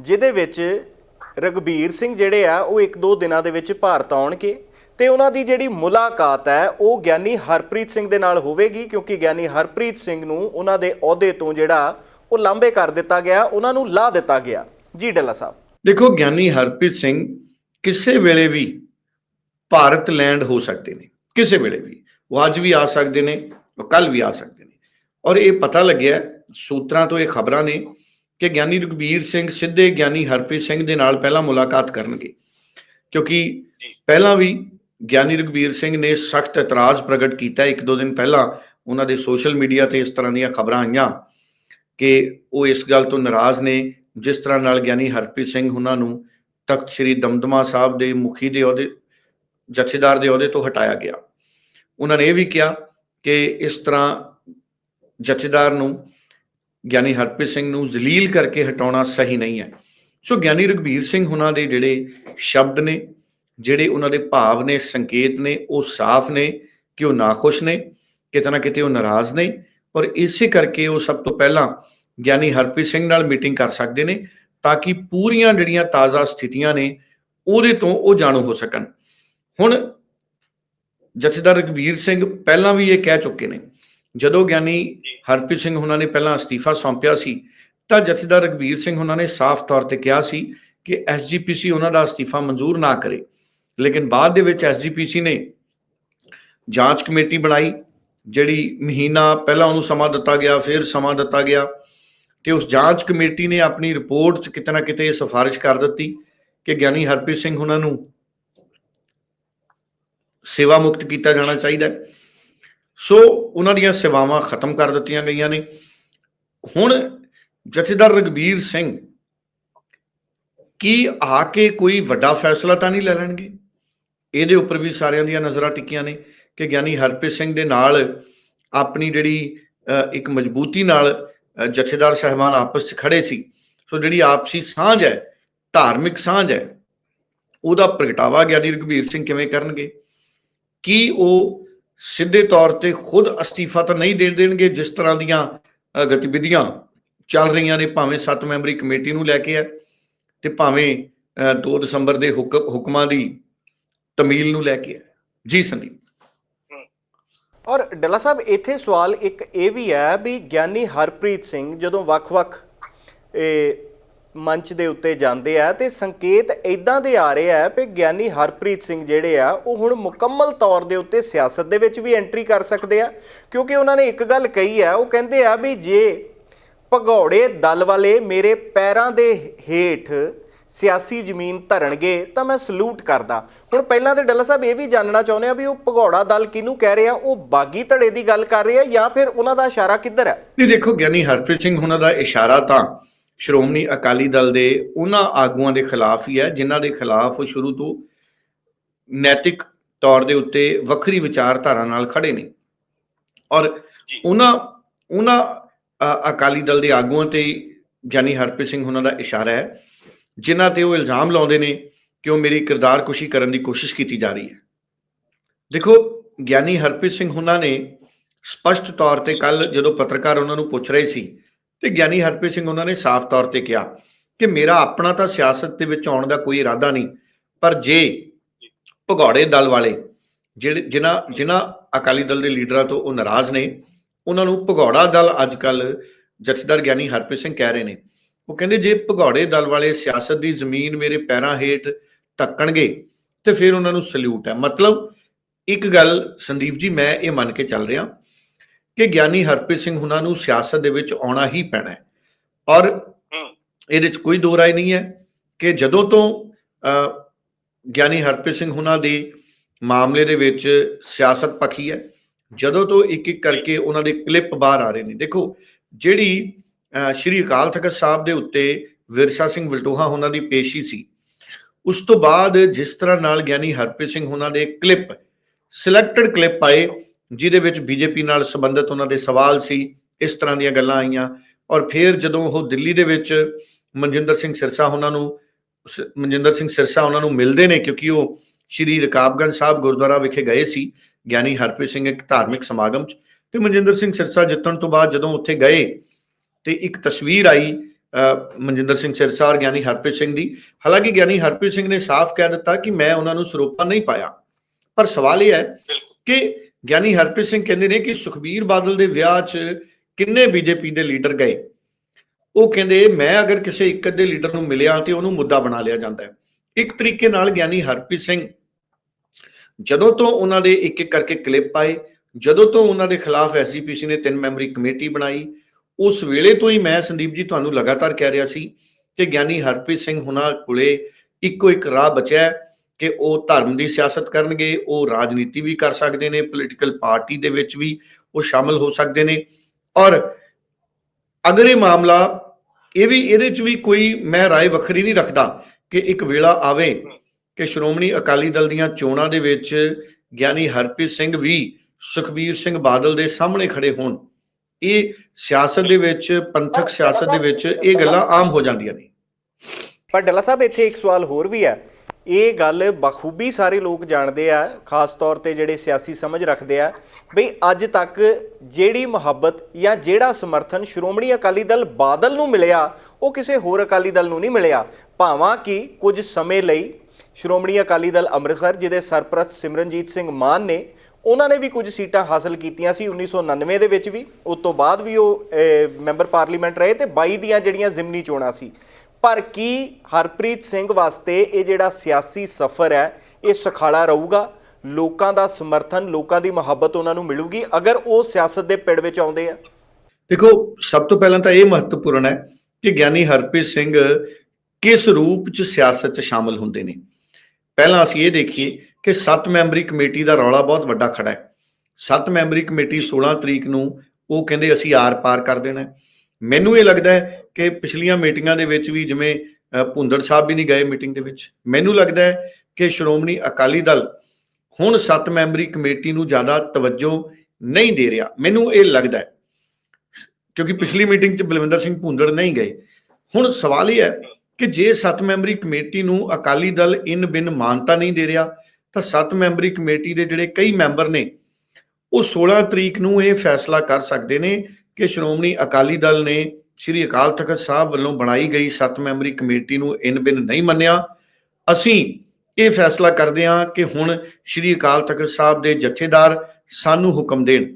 ਜਿਹਦੇ ਵਿੱਚ ਰਗਬੀਰ ਸਿੰਘ ਜਿਹੜੇ ਆ ਉਹ ਇੱਕ ਦੋ ਦਿਨਾਂ ਦੇ ਵਿੱਚ ਭਾਰਤ ਆਉਣਗੇ। ਤੇ ਉਹਨਾਂ ਦੀ ਜਿਹੜੀ ਮੁਲਾਕਾਤ ਹੈ ਉਹ ਗਿਆਨੀ ਹਰਪ੍ਰੀਤ ਸਿੰਘ ਦੇ ਨਾਲ ਹੋਵੇਗੀ ਕਿਉਂਕਿ ਗਿਆਨੀ ਹਰਪ੍ਰੀਤ ਸਿੰਘ ਨੂੰ ਉਹਨਾਂ ਦੇ ਅਹੁਦੇ ਤੋਂ ਜਿਹੜਾ ਉਹ ਲਾਂਬੇ ਕਰ ਦਿੱਤਾ ਗਿਆ ਉਹਨਾਂ ਨੂੰ ਲਾ ਦਿੱਤਾ ਗਿਆ। ਜੀ ਡੱਲਾ ਸਾਹਿਬ। ਦੇਖੋ ਗਿਆਨੀ ਹਰਪ੍ਰੀਤ ਸਿੰਘ ਕਿਸੇ ਵੇਲੇ ਵੀ ਭਾਰਤ ਲੈਂਡ ਹੋ ਸਕਦੇ ਨੇ ਕਿਸੇ ਵੇਲੇ ਵੀ। ਉਹ ਅੱਜ ਵੀ ਆ ਸਕਦੇ ਨੇ ਉਹ ਕੱਲ ਵੀ ਆ ਸਕਦੇ ਨੇ। ਔਰ ਇਹ ਪਤਾ ਲੱਗਿਆ ਸੂਤਰਾਂ ਤੋਂ ਇਹ ਖਬਰਾਂ ਨੇ ਕਿ ਗਿਆਨੀ ਰਘਬੀਰ ਸਿੰਘ ਸਿੱਧੇ ਗਿਆਨੀ ਹਰਪ੍ਰੀਤ ਸਿੰਘ ਦੇ ਨਾਲ ਪਹਿਲਾਂ ਮੁਲਾਕਾਤ ਕਰਨਗੇ। ਕਿਉਂਕਿ ਪਹਿਲਾਂ ਵੀ ਗਿਆਨੀ ਰਘਬੀਰ ਸਿੰਘ ਨੇ ਸਖਤ ਇਤਰਾਜ਼ ਪ੍ਰਗਟ ਕੀਤਾ ਇੱਕ ਦੋ ਦਿਨ ਪਹਿਲਾਂ ਉਹਨਾਂ ਦੇ ਸੋਸ਼ਲ ਮੀਡੀਆ ਤੇ ਇਸ ਤਰ੍ਹਾਂ ਦੀਆਂ ਖਬਰਾਂ ਆਈਆਂ ਕਿ ਉਹ ਇਸ ਗੱਲ ਤੋਂ ਨਾਰਾਜ਼ ਨੇ ਜਿਸ ਤਰ੍ਹਾਂ ਨਾਲ ਗਿਆਨੀ ਹਰਪ੍ਰੀਤ ਸਿੰਘ ਉਹਨਾਂ ਨੂੰ ਤਖਤ ਸ੍ਰੀ ਦਮਦਮਾ ਸਾਹਿਬ ਦੇ ਮੁਖੀ ਦੇ ਅਹੁਦੇ ਜਥੇਦਾਰ ਦੇ ਅਹੁਦੇ ਤੋਂ ਹਟਾਇਆ ਗਿਆ। ਉਹਨਾਂ ਨੇ ਇਹ ਵੀ ਕਿਹਾ ਕਿ ਇਸ ਤਰ੍ਹਾਂ ਜਥੇਦਾਰ ਨੂੰ, ਗਿਆਨੀ ਹਰਪ੍ਰੀਤ ਸਿੰਘ ਨੂੰ ਜ਼ਲੀਲ ਕਰਕੇ ਹਟਾਉਣਾ ਸਹੀ ਨਹੀਂ ਹੈ। ਸੋ ਗਿਆਨੀ ਰਘਬੀਰ ਸਿੰਘ ਉਹਨਾਂ ਦੇ ਜਿਹੜੇ ਸ਼ਬਦ ਨੇ, ਜਿਹੜੇ ਉਹਨਾਂ ਦੇ ਭਾਵ ਨੇ, ਸੰਕੇਤ ਨੇ, ਉਹ ਸਾਫ਼ ਨੇ ਕਿ ਉਹ ਨਾਖੁਸ਼ ਨੇ, ਕਿਤੇ ਨਾ ਕਿਤੇ ਉਹ ਨਾਰਾਜ਼ ਨੇ ਔਰ ਇਸੇ ਕਰਕੇ ਉਹ ਸਭ ਤੋਂ ਪਹਿਲਾਂ ਗਿਆਨੀ ਹਰਪ੍ਰੀਤ ਸਿੰਘ ਨਾਲ ਮੀਟਿੰਗ ਕਰ ਸਕਦੇ ਨੇ ਤਾਂ ਕਿ ਪੂਰੀਆਂ ਜਿਹੜੀਆਂ ਤਾਜ਼ਾ ਸਥਿਤੀਆਂ ਨੇ ਉਹਦੇ ਤੋਂ ਉਹ ਜਾਣੂ ਹੋ ਸਕਣ। ਹੁਣ ਜਥੇਦਾਰ ਰਘਬੀਰ ਸਿੰਘ ਪਹਿਲਾਂ ਵੀ ਇਹ ਕਹਿ ਚੁੱਕੇ ਨੇ ਜਦੋਂ ਗਿਆਨੀ ਹਰਪ੍ਰੀਤ ਸਿੰਘ ਉਹਨਾਂ ਨੇ ਪਹਿਲਾਂ ਅਸਤੀਫਾ ਸੌਂਪਿਆ ਸੀ ਤਾਂ ਜਥੇਦਾਰ ਰਘਬੀਰ ਸਿੰਘ ਉਹਨਾਂ ਨੇ ਸਾਫ਼ ਤੌਰ ਤੇ ਕਿਹਾ ਸੀ ਕਿ ਐਸਜੀਪੀਸੀ ਉਹਨਾਂ ਦਾ ਅਸਤੀਫਾ ਮਨਜ਼ੂਰ ਨਾ ਕਰੇ। ਲੇਕਿਨ ਬਾਅਦ ਦੇ ਵਿੱਚ ਐਸਜੀਪੀਸੀ ਨੇ ਜਾਂਚ ਕਮੇਟੀ ਬਣਾਈ ਜਿਹੜੀ ਮਹੀਨਾ ਪਹਿਲਾਂ ਉਹਨੂੰ ਸਮਾਂ ਦਿੱਤਾ ਗਿਆ ਫਿਰ ਸਮਾਂ ਦਿੱਤਾ ਗਿਆ ਤੇ ਉਸ ਜਾਂਚ ਕਮੇਟੀ ਨੇ ਆਪਣੀ ਰਿਪੋਰਟ 'ਚ ਕਿਤੇ ਨਾ ਕਿਤੇ ਇਹ ਸਿਫਾਰਿਸ਼ ਕਰ ਦਿੱਤੀ ਕਿ ਗਿਆਨੀ ਹਰਪ੍ਰੀਤ ਸਿੰਘ ਉਹਨਾਂ ਨੂੰ ਸੇਵਾ ਮੁਕਤ ਕੀਤਾ ਜਾਣਾ ਚਾਹੀਦਾ ਹੈ। ਸੋ ਉਹਨਾਂ ਦੀਆਂ ਸੇਵਾਵਾਂ ਖਤਮ ਕਰ ਦਿੱਤੀਆਂ ਗਈਆਂ ਨੇ। ਹੁਣ ਜਥੇਦਾਰ ਰਗਬੀਰ ਸਿੰਘ ਕੀ ਆ ਕੇ ਕੋਈ ਵੱਡਾ ਫੈਸਲਾ ਤਾਂ ਨਹੀਂ ਲੈ ਲੈਣਗੇ? ਇਹਦੇ ਉੱਪਰ ਵੀ ਸਾਰਿਆਂ ਦੀਆਂ ਨਜ਼ਰਾਂ ਟਿੱਕੀਆਂ ਨੇ ਕਿ ਗਿਆਨੀ ਹਰਪ੍ਰੀਤ ਸਿੰਘ ਦੇ ਨਾਲ ਆਪਣੀ ਜਿਹੜੀ ਇੱਕ ਮਜ਼ਬੂਤੀ ਨਾਲ ਜਥੇਦਾਰ ਸਹਿਬਾਨ ਆਪਸ 'ਚ ਖੜੇ ਸੀ। ਸੋ ਜਿਹੜੀ ਆਪਸੀ ਸਾਂਝ ਹੈ, ਧਾਰਮਿਕ ਸਾਂਝ ਹੈ, ਉਹਦਾ ਪ੍ਰਗਟਾਵਾ ਗਿਆਨੀ ਰਘਬੀਰ ਸਿੰਘ ਕਿਵੇਂ ਕਰਨਗੇ? ਕੀ ਉਹ ਸਿੱਧੇ ਤੌਰ ਤੇ ਖੁਦ ਅਸਤੀਫਾ ਤਾਂ ਨਹੀਂ ਦੇ ਦੇਣਗੇ ਜਿਸ ਤਰ੍ਹਾਂ ਦੀਆਂ ਗਤੀਵਿਧੀਆਂ ਚੱਲ ਰਹੀਆਂ ਨੇ ਭਾਵੇਂ 7 ਮੈਂਬਰੀ ਕਮੇਟੀ ਨੂੰ ਲੈ ਕੇ ਹੈ ਤੇ ਭਾਵੇਂ ਅ, 2 ਦਸੰਬਰ ਦੇ ਹੁਕਮ ਹੁਕਮਾਂ ਦੀ ਤਮੀਲ ਨੂੰ ਲੈ ਕੇ ਹੈ। ਜੀ ਸੰਦੀਪ। ਔਰ ਡੱਲਾ ਸਾਹਿਬ ਇੱਥੇ ਸਵਾਲ ਇੱਕ ਇਹ ਵੀ ਹੈ ਵੀ ਗਿਆਨੀ ਹਰਪ੍ਰੀਤ ਸਿੰਘ ਜਦੋਂ ਵੱਖ-ਵੱਖ ਇਹ ਮੰਚ ਦੇ ਉੱਤੇ ਜਾਂਦੇ ਆ ਤੇ ਸੰਕੇਤ ਇਦਾਂ ਦੇ ਆ ਰਹੇ ਆ ਕਿ ਗਿਆਨੀ ਹਰਪ੍ਰੀਤ ਸਿੰਘ ਜਿਹੜੇ ਆ, ਉਹ ਹੁਣ ਮੁਕੰਮਲ ਤੌਰ ਦੇ ਉੱਤੇ ਸਿਆਸਤ ਦੇ ਵਿੱਚ ਵੀ ਐਂਟਰੀ ਕਰ ਸਕਦੇ ਆ। ਕਿਉਂਕਿ ਉਹਨਾਂ ਨੇ ਇੱਕ ਗੱਲ ਕਹੀ ਆ, ਉਹ ਕਹਿੰਦੇ ਆ ਵੀ ਜੇ ਭਗੌੜੇ ਦਲ ਵਾਲੇ ਮੇਰੇ ਪੈਰਾਂ ਦੇ ਹੇਠ ਸਿਆਸੀ ਜ਼ਮੀਨ ਧਰਨਗੇ, ਤਾਂ ਮੈਂ ਸਲੂਟ ਕਰਦਾ। ਹੁਣ ਪਹਿਲਾਂ ਤੇ ਡੱਲਾ ਸਾਹਿਬ ਇਹ ਵੀ ਜਾਣਨਾ ਚਾਹੁੰਦੇ ਆ ਵੀ ਉਹ ਭਗੌੜਾ ਦਲ ਕਿਹਨੂੰ ਕਹਿ ਰਿਹਾ, ਉਹ ਬਾਗੀ ਧੜੇ ਦੀ ਗੱਲ ਕਰ ਰਹੇ ਆ ਜਾਂ ਫਿਰ ਉਹਨਾਂ ਦਾ ਇਸ਼ਾਰਾ ਕਿੱਧਰ ਹੈ ਨਹੀਂ ਦੇਖੋ, ਗਿਆਨੀ ਹਰਪ੍ਰੀਤ ਸਿੰਘ, ਉਹਨਾਂ ਦਾ ਇਸ਼ਾਰਾ ਤਾਂ ਸ਼੍ਰੋਮਣੀ ਅਕਾਲੀ ਦਲ ਦੇ ਉਹਨਾਂ ਆਗੂਆਂ ਦੇ ਖਿਲਾਫ ਹੀ ਹੈ ਜਿਨ੍ਹਾਂ ਦੇ ਖਿਲਾਫ ਸ਼ੁਰੂ ਤੋਂ ਨੈਤਿਕ ਤੌਰ ਦੇ ਉੱਤੇ ਵੱਖਰੀ ਵਿਚਾਰਧਾਰਾ ਨਾਲ ਖੜੇ ਨੇ ਔਰ। ਉਹਨਾਂ ਉਹਨਾਂ ਅਕਾਲੀ ਦਲ ਦੇ ਆਗੂਆਂ ਤੇ ਗਿਆਨੀ ਹਰਪ੍ਰੀਤ ਸਿੰਘ ਉਹਨਾਂ ਦਾ ਇਸ਼ਾਰਾ ਹੈ ਜਿਨ੍ਹਾਂ ਤੇ ਉਹ ਇਲਜ਼ਾਮ ਲਾਉਂਦੇ ਨੇ ਕਿ ਉਹ ਮੇਰੀ ਕਿਰਦਾਰ ਕੁਸ਼ੀ ਕਰਨ ਦੀ ਕੋਸ਼ਿਸ਼ ਕੀਤੀ ਜਾ ਰਹੀ ਹੈ ਦੇਖੋ ਗਿਆਨੀ ਹਰਪ੍ਰੀਤ ਸਿੰਘ ਉਹਨਾਂ ਨੇ ਸਪਸ਼ਟ ਤੌਰ ਤੇ ਕੱਲ ਜਦੋਂ ਪੱਤਰਕਾਰ ਉਹਨਾਂ ਨੂੰ ਪੁੱਛ ਰਹੇ ਸੀ ਤੇ ਗਿਆਨੀ ਹਰਪ੍ਰੀਤ ਸਿੰਘ ਉਹਨਾਂ ਨੇ ਸਾਫ਼ ਤੌਰ ਤੇ ਕਿਹਾ ਕਿ ਮੇਰਾ ਆਪਣਾ ਤਾਂ ਸਿਆਸਤ ਦੇ ਵਿੱਚ ਆਉਣ ਦਾ ਕੋਈ ਇਰਾਦਾ ਨਹੀਂ, ਪਰ ਜੇ ਭਗੌੜੇ ਦਲ ਵਾਲੇ ਜਿਹੜੇ ਜਿਨ੍ਹਾਂ ਜਿਨ੍ਹਾਂ ਅਕਾਲੀ ਦਲ ਦੇ ਲੀਡਰਾਂ ਤੋਂ ਉਹ ਨਾਰਾਜ਼ ਨੇ, ਉਹਨਾਂ ਨੂੰ ਭਗੌੜਾ ਦਲ ਅੱਜ ਕੱਲ ਜਥੇਦਾਰ ਗਿਆਨੀ ਹਰਪ੍ਰੀਤ ਸਿੰਘ ਕਹਿ ਰਹੇ ਨੇ, ਉਹ ਕਹਿੰਦੇ ਜੇ ਭਗੌੜੇ ਦਲ ਵਾਲੇ ਸਿਆਸਤ ਦੀ ਜ਼ਮੀਨ ਮੇਰੇ ਪੈਰਾਂ ਹੇਠ ਧੱਕਣਗੇ, ਤੇ ਫਿਰ ਉਹਨਾਂ ਨੂੰ ਸਲੂਟ ਹੈ। ਮਤਲਬ ਇੱਕ ਗੱਲ ਸੰਦੀਪ ਜੀ, ਮੈਂ ਇਹ ਮੰਨ ਕੇ ਚੱਲ ਰਿਹਾ ਕਿ ਗਿਆਨੀ ਹਰਪ੍ਰੀਤ ਸਿੰਘ ਉਹਨਾਂ ਨੂੰ ਸਿਆਸਤ ਦੇ ਵਿੱਚ ਆਉਣਾ ਹੀ ਪੈਣਾ ਹੈ। ਔਰ ਇਹਦੇ ਵਿੱਚ ਕੋਈ ਦੋ ਰਾਏ ਨਹੀਂ ਹੈ ਕਿ ਜਦੋਂ ਤੋਂ ਗਿਆਨੀ ਹਰਪ੍ਰੀਤ ਸਿੰਘ ਉਹਨਾਂ ਦੇ ਮਾਮਲੇ ਦੇ ਵਿੱਚ ਸਿਆਸਤ ਪੱਖੀ ਹੈ ਜਦੋਂ ਤੋਂ ਇੱਕ ਇੱਕ ਕਰਕੇ ਉਹਨਾਂ ਦੇ ਕਲਿੱਪ ਬਾਹਰ ਆ ਰਹੇ ਨੇ। ਦੇਖੋ ਜਿਹੜੀ ਸ਼੍ਰੀ ਅਕਾਲ ਤਖਤ ਸਾਹਿਬ ਦੇ ਉੱਤੇ ਵਿਰਸਾ ਸਿੰਘ ਵਲਟੋਹਾ ਉਹਨਾਂ ਦੀ ਪੇਸ਼ੀ ਸੀ ਉਸ ਤੋਂ ਬਾਅਦ ਜਿਸ ਤਰ੍ਹਾਂ ਨਾਲ ਗਿਆਨੀ ਹਰਪ੍ਰੀਤ ਸਿੰਘ ਉਹਨਾਂ ਦੇ ਕਲਿੱਪ ਸਿਲੈਕਟਡ ਕਲਿੱਪ ਆਏ ਜਿਹਦੇ ਵਿੱਚ ਬੀਜੇਪੀ ਨਾਲ ਸੰਬੰਧਿਤ ਉਹਨਾਂ ਦੇ ਸਵਾਲ ਸੀ ਇਸ ਤਰ੍ਹਾਂ ਦੀਆਂ ਗੱਲਾਂ ਆਈਆਂ। ਔਰ ਫਿਰ ਜਦੋਂ ਉਹ ਦਿੱਲੀ ਦੇ ਵਿੱਚ ਮਨਜਿੰਦਰ ਸਿੰਘ ਸਿਰਸਾ ਉਹਨਾਂ ਨੂੰ ਮਨਜਿੰਦਰ ਸਿੰਘ ਸਿਰਸਾ ਉਹਨਾਂ ਨੂੰ ਮਿਲਦੇ ਨੇ ਕਿਉਂਕਿ ਉਹ ਸ਼੍ਰੀ ਰਕਾਬਗੰਜ ਸਾਹਿਬ ਗੁਰਦੁਆਰਾ ਵਿਖੇ ਗਏ ਸੀ ਗਿਆਨੀ ਹਰਪ੍ਰੀਤ ਸਿੰਘ ਇੱਕ ਧਾਰਮਿਕ ਸਮਾਗਮ 'ਚ। ਤੇ ਮਨਜਿੰਦਰ ਸਿੰਘ ਸਿਰਸਾ ਜਿੱਤਣ ਤੋਂ ਬਾਅਦ ਜਦੋਂ ਉੱਥੇ ਗਏ ਤੇ ਇੱਕ ਤਸਵੀਰ ਆਈ ਮਨਜਿੰਦਰ ਸਿੰਘ ਸਿਰਸਾ ਔਰ ਗਿਆਨੀ ਹਰਪ੍ਰੀਤ ਸਿੰਘ ਦੀ। ਹਾਲਾਂਕਿ ਗਿਆਨੀ ਹਰਪ੍ਰੀਤ ਸਿੰਘ ਨੇ ਸਾਫ਼ ਕਹਿ ਦਿੱਤਾ ਕਿ ਮੈਂ ਉਹਨਾਂ ਨੂੰ ਸਰੋਪਾ ਨਹੀਂ ਪਾਇਆ। ਪਰ ਸਵਾਲ ਇਹ ਹੈ ਕਿ ਗਿਆਨੀ ਹਰਪ੍ਰੀਤ ਸਿੰਘ ਕਹਿੰਦੇ ਨੇ ਕਿ ਸੁਖਬੀਰ ਬਾਦਲ ਦੇ ਵਿਆਹ 'ਚ ਕਿੰਨੇ ਬੀਜੇਪੀ ਦੇ ਲੀਡਰ ਗਏ? ਉਹ ਕਹਿੰਦੇ, ਮੈਂ ਅਗਰ ਕਿਸੇ ਇੱਕ ਅੱਧੇ ਲੀਡਰ ਨੂੰ ਮਿਲਿਆ ਤੇ ਉਹਨੂੰ ਮੁੱਦਾ ਬਣਾ ਲਿਆ ਜਾਂਦਾ ਹੈ। ਇੱਕ ਤਰੀਕੇ ਨਾਲ ਗਿਆਨੀ ਹਰਪ੍ਰੀਤ ਸਿੰਘ ਜਦੋਂ ਤੋਂ ਉਹਨਾਂ ਦੇ ਇੱਕ ਇੱਕ ਕਰਕੇ ਕਲਿੱਪ ਆਏ, ਜਦੋਂ ਤੋਂ ਉਹਨਾਂ ਦੇ ਖਿਲਾਫ ਐਸਜੀਪੀਸੀ ਨੇ ਤਿੰਨ ਮੈਂਬਰੀ ਕਮੇਟੀ ਬਣਾਈ, ਉਸ ਵੇਲੇ ਤੋਂ ਹੀ ਮੈਂ ਸੰਦੀਪ ਜੀ ਤੁਹਾਨੂੰ ਲਗਾਤਾਰ ਕਹਿ ਰਿਹਾ ਸੀ ਕਿ ਗਿਆਨੀ ਹਰਪ੍ਰੀਤ ਸਿੰਘ ਹੁਣਾਂ ਕੋਲੇ ਇੱਕੋ ਇੱਕ ਰਾਹ ਬਚਿਆ ਕਿ ਉਹ ਧਰਮ ਦੀ ਸਿਆਸਤ ਕਰਨਗੇ ਉਹ ਰਾਜਨੀਤੀ ਵੀ ਕਰ ਸਕਦੇ ਨੇ ਪੋਲੀਟੀਕਲ ਪਾਰਟੀ ਦੇ ਵਿੱਚ ਵੀ ਉਹ ਸ਼ਾਮਲ ਹੋ ਸਕਦੇ ਨੇ ਔਰ ਅਗਰ ਇਹ ਮਾਮਲਾ ਇਹ ਵੀ ਇਹਦੇ ਚ ਵੀ ਕੋਈ ਮੈਂ رائے ਵੱਖਰੀ ਨਹੀਂ ਰੱਖਦਾ ਕਿ ਇੱਕ ਵੇਲਾ ਆਵੇ ਕਿ ਸ਼੍ਰੋਮਣੀ ਅਕਾਲੀ ਦਲ ਦੀਆਂ ਚੋਣਾਂ ਦੇ ਵਿੱਚ ਗਿਆਨੀ ਹਰਪ੍ਰੀਤ ਸਿੰਘ ਵੀ ਸੁਖਬੀਰ ਸਿੰਘ ਬਾਦਲ ਦੇ ਸਾਹਮਣੇ ਖੜੇ ਹੋਣ ਇਹ ਸਿਆਸਤ ਦੇ ਵਿੱਚ ਪੰਥਕ ਸਿਆਸਤ ਦੇ ਵਿੱਚ ਇਹ ਗੱਲਾਂ ਆਮ ਹੋ ਜਾਂਦੀਆਂ ਨੇ ਪਰ ਡੱਲਾ ਸਾਹਿਬ ਇੱਥੇ ਇੱਕ ਸਵਾਲ ਹੋਰ ਵੀ ਹੈ ਇਹ ਗੱਲ ਬਖੂਬੀ ਸਾਰੇ ਲੋਕ ਜਾਣਦੇ ਆ, ਖਾਸ ਤੌਰ ਤੇ ਜਿਹੜੇ ਸਿਆਸੀ ਸਮਝ ਰੱਖਦੇ ਆ ਬਈ ਅੱਜ ਤੱਕ ਜਿਹੜੀ ਮੁਹੱਬਤ ਜਾਂ ਜਿਹੜਾ ਸਮਰਥਨ ਸ਼੍ਰੋਮਣੀ ਅਕਾਲੀ ਦਲ ਬਾਦਲ ਨੂੰ ਮਿਲਿਆ, ਉਹ ਕਿਸੇ ਹੋਰ ਅਕਾਲੀ ਦਲ ਨੂੰ ਨਹੀਂ ਮਿਲਿਆ। ਭਾਵਾਂ ਕਿ ਕੁਝ ਸਮੇਂ ਲਈ ਸ਼੍ਰੋਮਣੀ ਅਕਾਲੀ ਦਲ ਅੰਮ੍ਰਿਤਸਰ, ਜਿਹਦੇ ਸਰਪ੍ਰਸਤ ਸਿਮਰਨਜੀਤ ਸਿੰਘ ਮਾਨ ਨੇ, ਉਹਨਾਂ ਨੇ ਵੀ ਕੁਝ ਸੀਟਾਂ ਹਾਸਲ ਕੀਤੀਆਂ ਸੀ 1999 ਦੇ ਵਿੱਚ ਵੀ। ਉਸ ਤੋਂ ਬਾਅਦ ਵੀ ਉਹ ਮੈਂਬਰ ਪਾਰਲੀਮੈਂਟ ਰਹੇ ਤੇ 22 ਦੀਆਂ ਜਿਹੜੀਆਂ ਜ਼ਿਮਨੀ ਚੋਣਾਂ ਸੀ। ਪਰ ਕੀ ਹਰਪ੍ਰੀਤ ਸਿੰਘ ਵਾਸਤੇ ਇਹ ਜਿਹੜਾ ਸਿਆਸੀ ਸਫ਼ਰ ਹੈ, ਇਹ ਸਖਾਲਾ ਰਹੂਗਾ? ਲੋਕਾਂ ਦਾ ਸਮਰਥਨ, ਲੋਕਾਂ ਦੀ ਮੁਹੱਬਤ ਉਹਨਾਂ ਨੂੰ ਮਿਲੂਗੀ ਅਗਰ ਉਹ ਸਿਆਸਤ ਦੇ ਪਿੜ ਵਿੱਚ ਆਉਂਦੇ ਆ? ਦੇਖੋ, ਸਭ ਤੋਂ ਪਹਿਲਾਂ ਤਾਂ ਇਹ ਮਹੱਤਵਪੂਰਨ ਹੈ ਕਿ ਗਿਆਨੀ ਹਰਪ੍ਰੀਤ ਸਿੰਘ ਕਿਸ ਰੂਪ 'ਚ ਸਿਆਸਤ 'ਚ ਸ਼ਾਮਲ ਹੁੰਦੇ ਨੇ? ਪਹਿਲਾਂ ਅਸੀਂ ਇਹ ਦੇਖੀਏ ਕਿ 7 ਮੈਂਬਰੀ ਕਮੇਟੀ ਦਾ ਰੌਲਾ ਬਹੁਤ ਵੱਡਾ ਖੜਾ ਹੈ। 7 ਮੈਂਬਰੀ ਕਮੇਟੀ 16 ਤਰੀਕ ਨੂੰ ਉਹ ਕਹਿੰਦੇ ਅਸੀਂ ਆਰ-ਪਾਰ ਕਰ ਦੇਣਾ ਹੈ। ਮੈਨੂੰ ਇਹ ਲੱਗਦਾ ਹੈ ਕਿ ਪਿਛਲੀਆਂ ਮੀਟਿੰਗਾਂ ਦੇ ਵਿੱਚ ਵੀ ਜਿਵੇਂ ਅ, ਭੁੰਦੜ ਸਾਹਿਬ ਵੀ ਨਹੀਂ ਗਏ ਮੀਟਿੰਗ ਦੇ ਵਿੱਚ ਮੈਨੂੰ ਲੱਗਦਾ ਹੈ ਕਿ ਸ਼੍ਰੋਮਣੀ ਅਕਾਲੀ ਦਲ ਹੁਣ 7 ਮੈਂਬਰੀ ਕਮੇਟੀ ਨੂੰ ਜ਼ਿਆਦਾ ਤਵੱਜੋ ਨਹੀਂ ਦੇ ਰਿਹਾ। ਮੈਨੂੰ ਇਹ ਲੱਗਦਾ ਹੈ ਕਿਉਂਕਿ ਪਿਛਲੀ ਮੀਟਿੰਗ 'ਚ ਬਲਵਿੰਦਰ ਸਿੰਘ ਭੁੰਦੜ ਨਹੀਂ ਗਏ। ਹੁਣ ਸਵਾਲ ਇਹ ਹੈ ਕਿ ਜੇ 7 ਮੈਂਬਰੀ ਕਮੇਟੀ ਨੂੰ ਅਕਾਲੀ ਦਲ ਇਨ ਬਿਨ ਮਾਨਤਾ ਨਹੀਂ ਦੇ ਰਿਹਾ ਤਾਂ 7 ਮੈਂਬਰੀ ਕਮੇਟੀ ਦੇ ਜਿਹੜੇ ਕਈ ਮੈਂਬਰ ਨੇ ਉਹ 16 ਤਰੀਕ ਨੂੰ ਇਹ ਫੈਸਲਾ ਕਰ ਸਕਦੇ ਨੇ ਕਿ ਸ਼੍ਰੋਮਣੀ ਅਕਾਲੀ ਦਲ ਨੇ ਸ੍ਰੀ ਅਕਾਲ ਤਖਤ ਸਾਹਿਬ ਵੱਲੋਂ ਬਣਾਈ ਗਈ 7 ਮੈਂਬਰੀ ਕਮੇਟੀ ਨੂੰ ਇਨ ਬਿਨ ਨਹੀਂ ਮੰਨਿਆ। ਅਸੀਂ ਇਹ ਫੈਸਲਾ ਕਰਦੇ ਹਾਂ ਕਿ ਹੁਣ ਸ੍ਰੀ ਅਕਾਲ ਤਖਤ ਸਾਹਿਬ ਦੇ ਜਥੇਦਾਰ ਸਾਨੂੰ ਹੁਕਮ ਦੇਣ,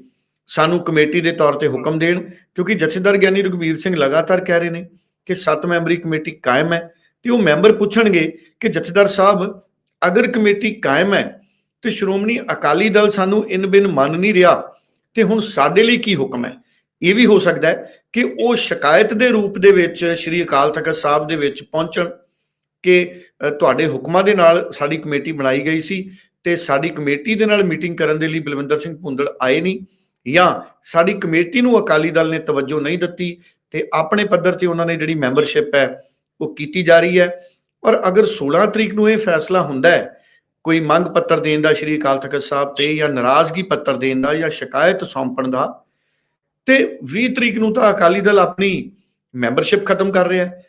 ਸਾਨੂੰ ਕਮੇਟੀ ਦੇ ਤੌਰ ਤੇ ਹੁਕਮ ਦੇਣ, ਕਿਉਂਕਿ ਜਥੇਦਾਰ ਗਿਆਨੀ ਰਘਬੀਰ ਸਿੰਘ ਲਗਾਤਾਰ ਕਹਿ ਰਹੇ ਨੇ ਕਿ 7 ਮੈਂਬਰੀ ਕਮੇਟੀ ਕਾਇਮ ਹੈ ਤੇ ਉਹ ਮੈਂਬਰ ਪੁੱਛਣਗੇ ਕਿ ਜਥੇਦਾਰ ਸਾਹਿਬ, ਅਗਰ ਕਮੇਟੀ ਕਾਇਮ ਹੈ ਤੇ ਸ਼੍ਰੋਮਣੀ ਅਕਾਲੀ ਦਲ ਸਾਨੂੰ ਇਨ ਬਿਨ ਮੰਨ ਨਹੀਂ ਰਿਹਾ, ਤੇ ਹੁਣ ਸਾਡੇ ਲਈ ਕੀ ਹੁਕਮ ਹੈ? ਇਹ ਵੀ ਹੋ ਸਕਦਾ ਹੈ ਕਿ ਉਹ ਸ਼ਿਕਾਇਤ ਦੇ ਰੂਪ ਦੇ ਵਿੱਚ ਸ੍ਰੀ ਅਕਾਲ ਤਖਤ ਸਾਹਿਬ ਦੇ ਵਿੱਚ ਪਹੁੰਚਣ ਕਿ ਤੁਹਾਡੇ ਹੁਕਮਾਂ ਦੇ ਨਾਲ ਸਾਡੀ ਕਮੇਟੀ ਬਣਾਈ ਗਈ ਸੀ ਤੇ ਸਾਡੀ ਕਮੇਟੀ ਦੇ ਨਾਲ ਮੀਟਿੰਗ ਕਰਨ ਦੇ ਲਈ ਬਲਵਿੰਦਰ ਸਿੰਘ ਭੁੰਦੜ ਆਏ ਨਹੀਂ ਜਾਂ ਸਾਡੀ ਕਮੇਟੀ ਨੂੰ ਅਕਾਲੀ ਦਲ ਨੇ ਤਵੱਜੋ ਨਹੀਂ ਦਿੱਤੀ ਤੇ ਆਪਣੇ ਪੱਧਰ ਤੇ ਉਹਨਾਂ ਨੇ ਜਿਹੜੀ ਮੈਂਬਰਸ਼ਿਪ ਹੈ ਉਹ ਕੀਤੀ ਜਾ ਰਹੀ ਹੈ। ਔਰ ਅਗਰ 16 ਤਰੀਕ ਨੂੰ ਇਹ ਫੈਸਲਾ ਹੁੰਦਾ ਹੈ, ਕੋਈ ਮੰਗ ਪੱਤਰ ਦੇਣ ਦਾ ਸ਼੍ਰੀ ਅਕਾਲ ਤਖਤ ਸਾਹਿਬ ਤੇ ਜਾਂ ਨਾਰਾਜ਼ਗੀ ਪੱਤਰ ਦੇਣ ਦਾ ਜਾਂ ਸ਼ਿਕਾਇਤ ਸੌਂਪਣ ਦਾ ਤੇ 20 ਤਰੀਕ ਨੂੰ ਤਾਂ ਅਕਾਲੀ ਦਲ ਆਪਣੀ ਮੈਂਬਰਸ਼ਿਪ ਖਤਮ ਕਰ ਰਿਹਾ ਹੈ।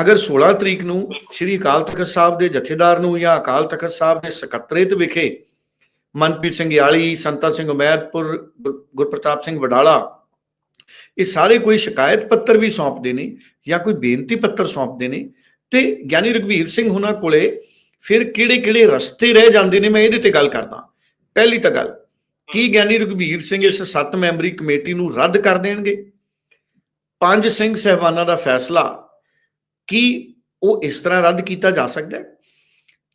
ਅਗਰ 16 ਤਰੀਕ ਨੂੰ ਸ਼੍ਰੀ ਅਕਾਲ ਤਖਤ ਸਾਹਿਬ ਦੇ ਜਥੇਦਾਰ ਨੂੰ ਜਾਂ ਅਕਾਲ ਤਖਤ ਸਾਹਿਬ ਦੇ ਸਕੱਤਰੇਤ ਵਿਖੇ ਮਨਪ੍ਰੀਤ ਸਿੰਘ ਯਾਲੀ, ਸੰਤਾ ਸਿੰਘ ਉਮੈਦਪੁਰ, ਗੁਰ- ਗੁਰਪ੍ਰਤਾਪ ਸਿੰਘ ਵਡਾਲਾ, ਇਹ ਸਾਰੇ ਕੋਈ ਸ਼ਿਕਾਇਤ ਪੱਤਰ ਵੀ ਸੌਂਪਦੇ ਨੇ ਜਾਂ ਕੋਈ ਬੇਨਤੀ ਪੱਤਰ ਸੌਂਪਦੇ ਨੇ ਤੇ ਗਿਆਨੀ ਰਘਵੀਰ ਸਿੰਘ ਹੁਣਾਂ ਕੋਲੇ ਫਿਰ ਕਿਹੜੇ-ਕਿਹੜੇ ਰਸਤੇ ਰਹਿ ਜਾਂਦੇ ਨੇ ਮੈਂ ਇਹਦੇ ਤੇ ਗੱਲ ਕਰਦਾ। ਪਹਿਲੀ ਤਾਂ ਗੱਲ ਕੀ ਗਿਆਨੀ ਰਘਵੀਰ ਸਿੰਘ ਇਸ ਸੱਤ ਮੈਂਬਰੀ ਕਮੇਟੀ ਨੂੰ ਰੱਦ ਕਰ ਦੇਣਗੇ? ਪੰਜ ਸਿੰਘ ਸਹਿਬਾਨਾਂ ਦਾ ਫੈਸਲਾ, ਕੀ ਉਹ ਇਸ ਤਰ੍ਹਾਂ ਰੱਦ ਕੀਤਾ ਜਾ ਸਕਦਾ ਹੈ?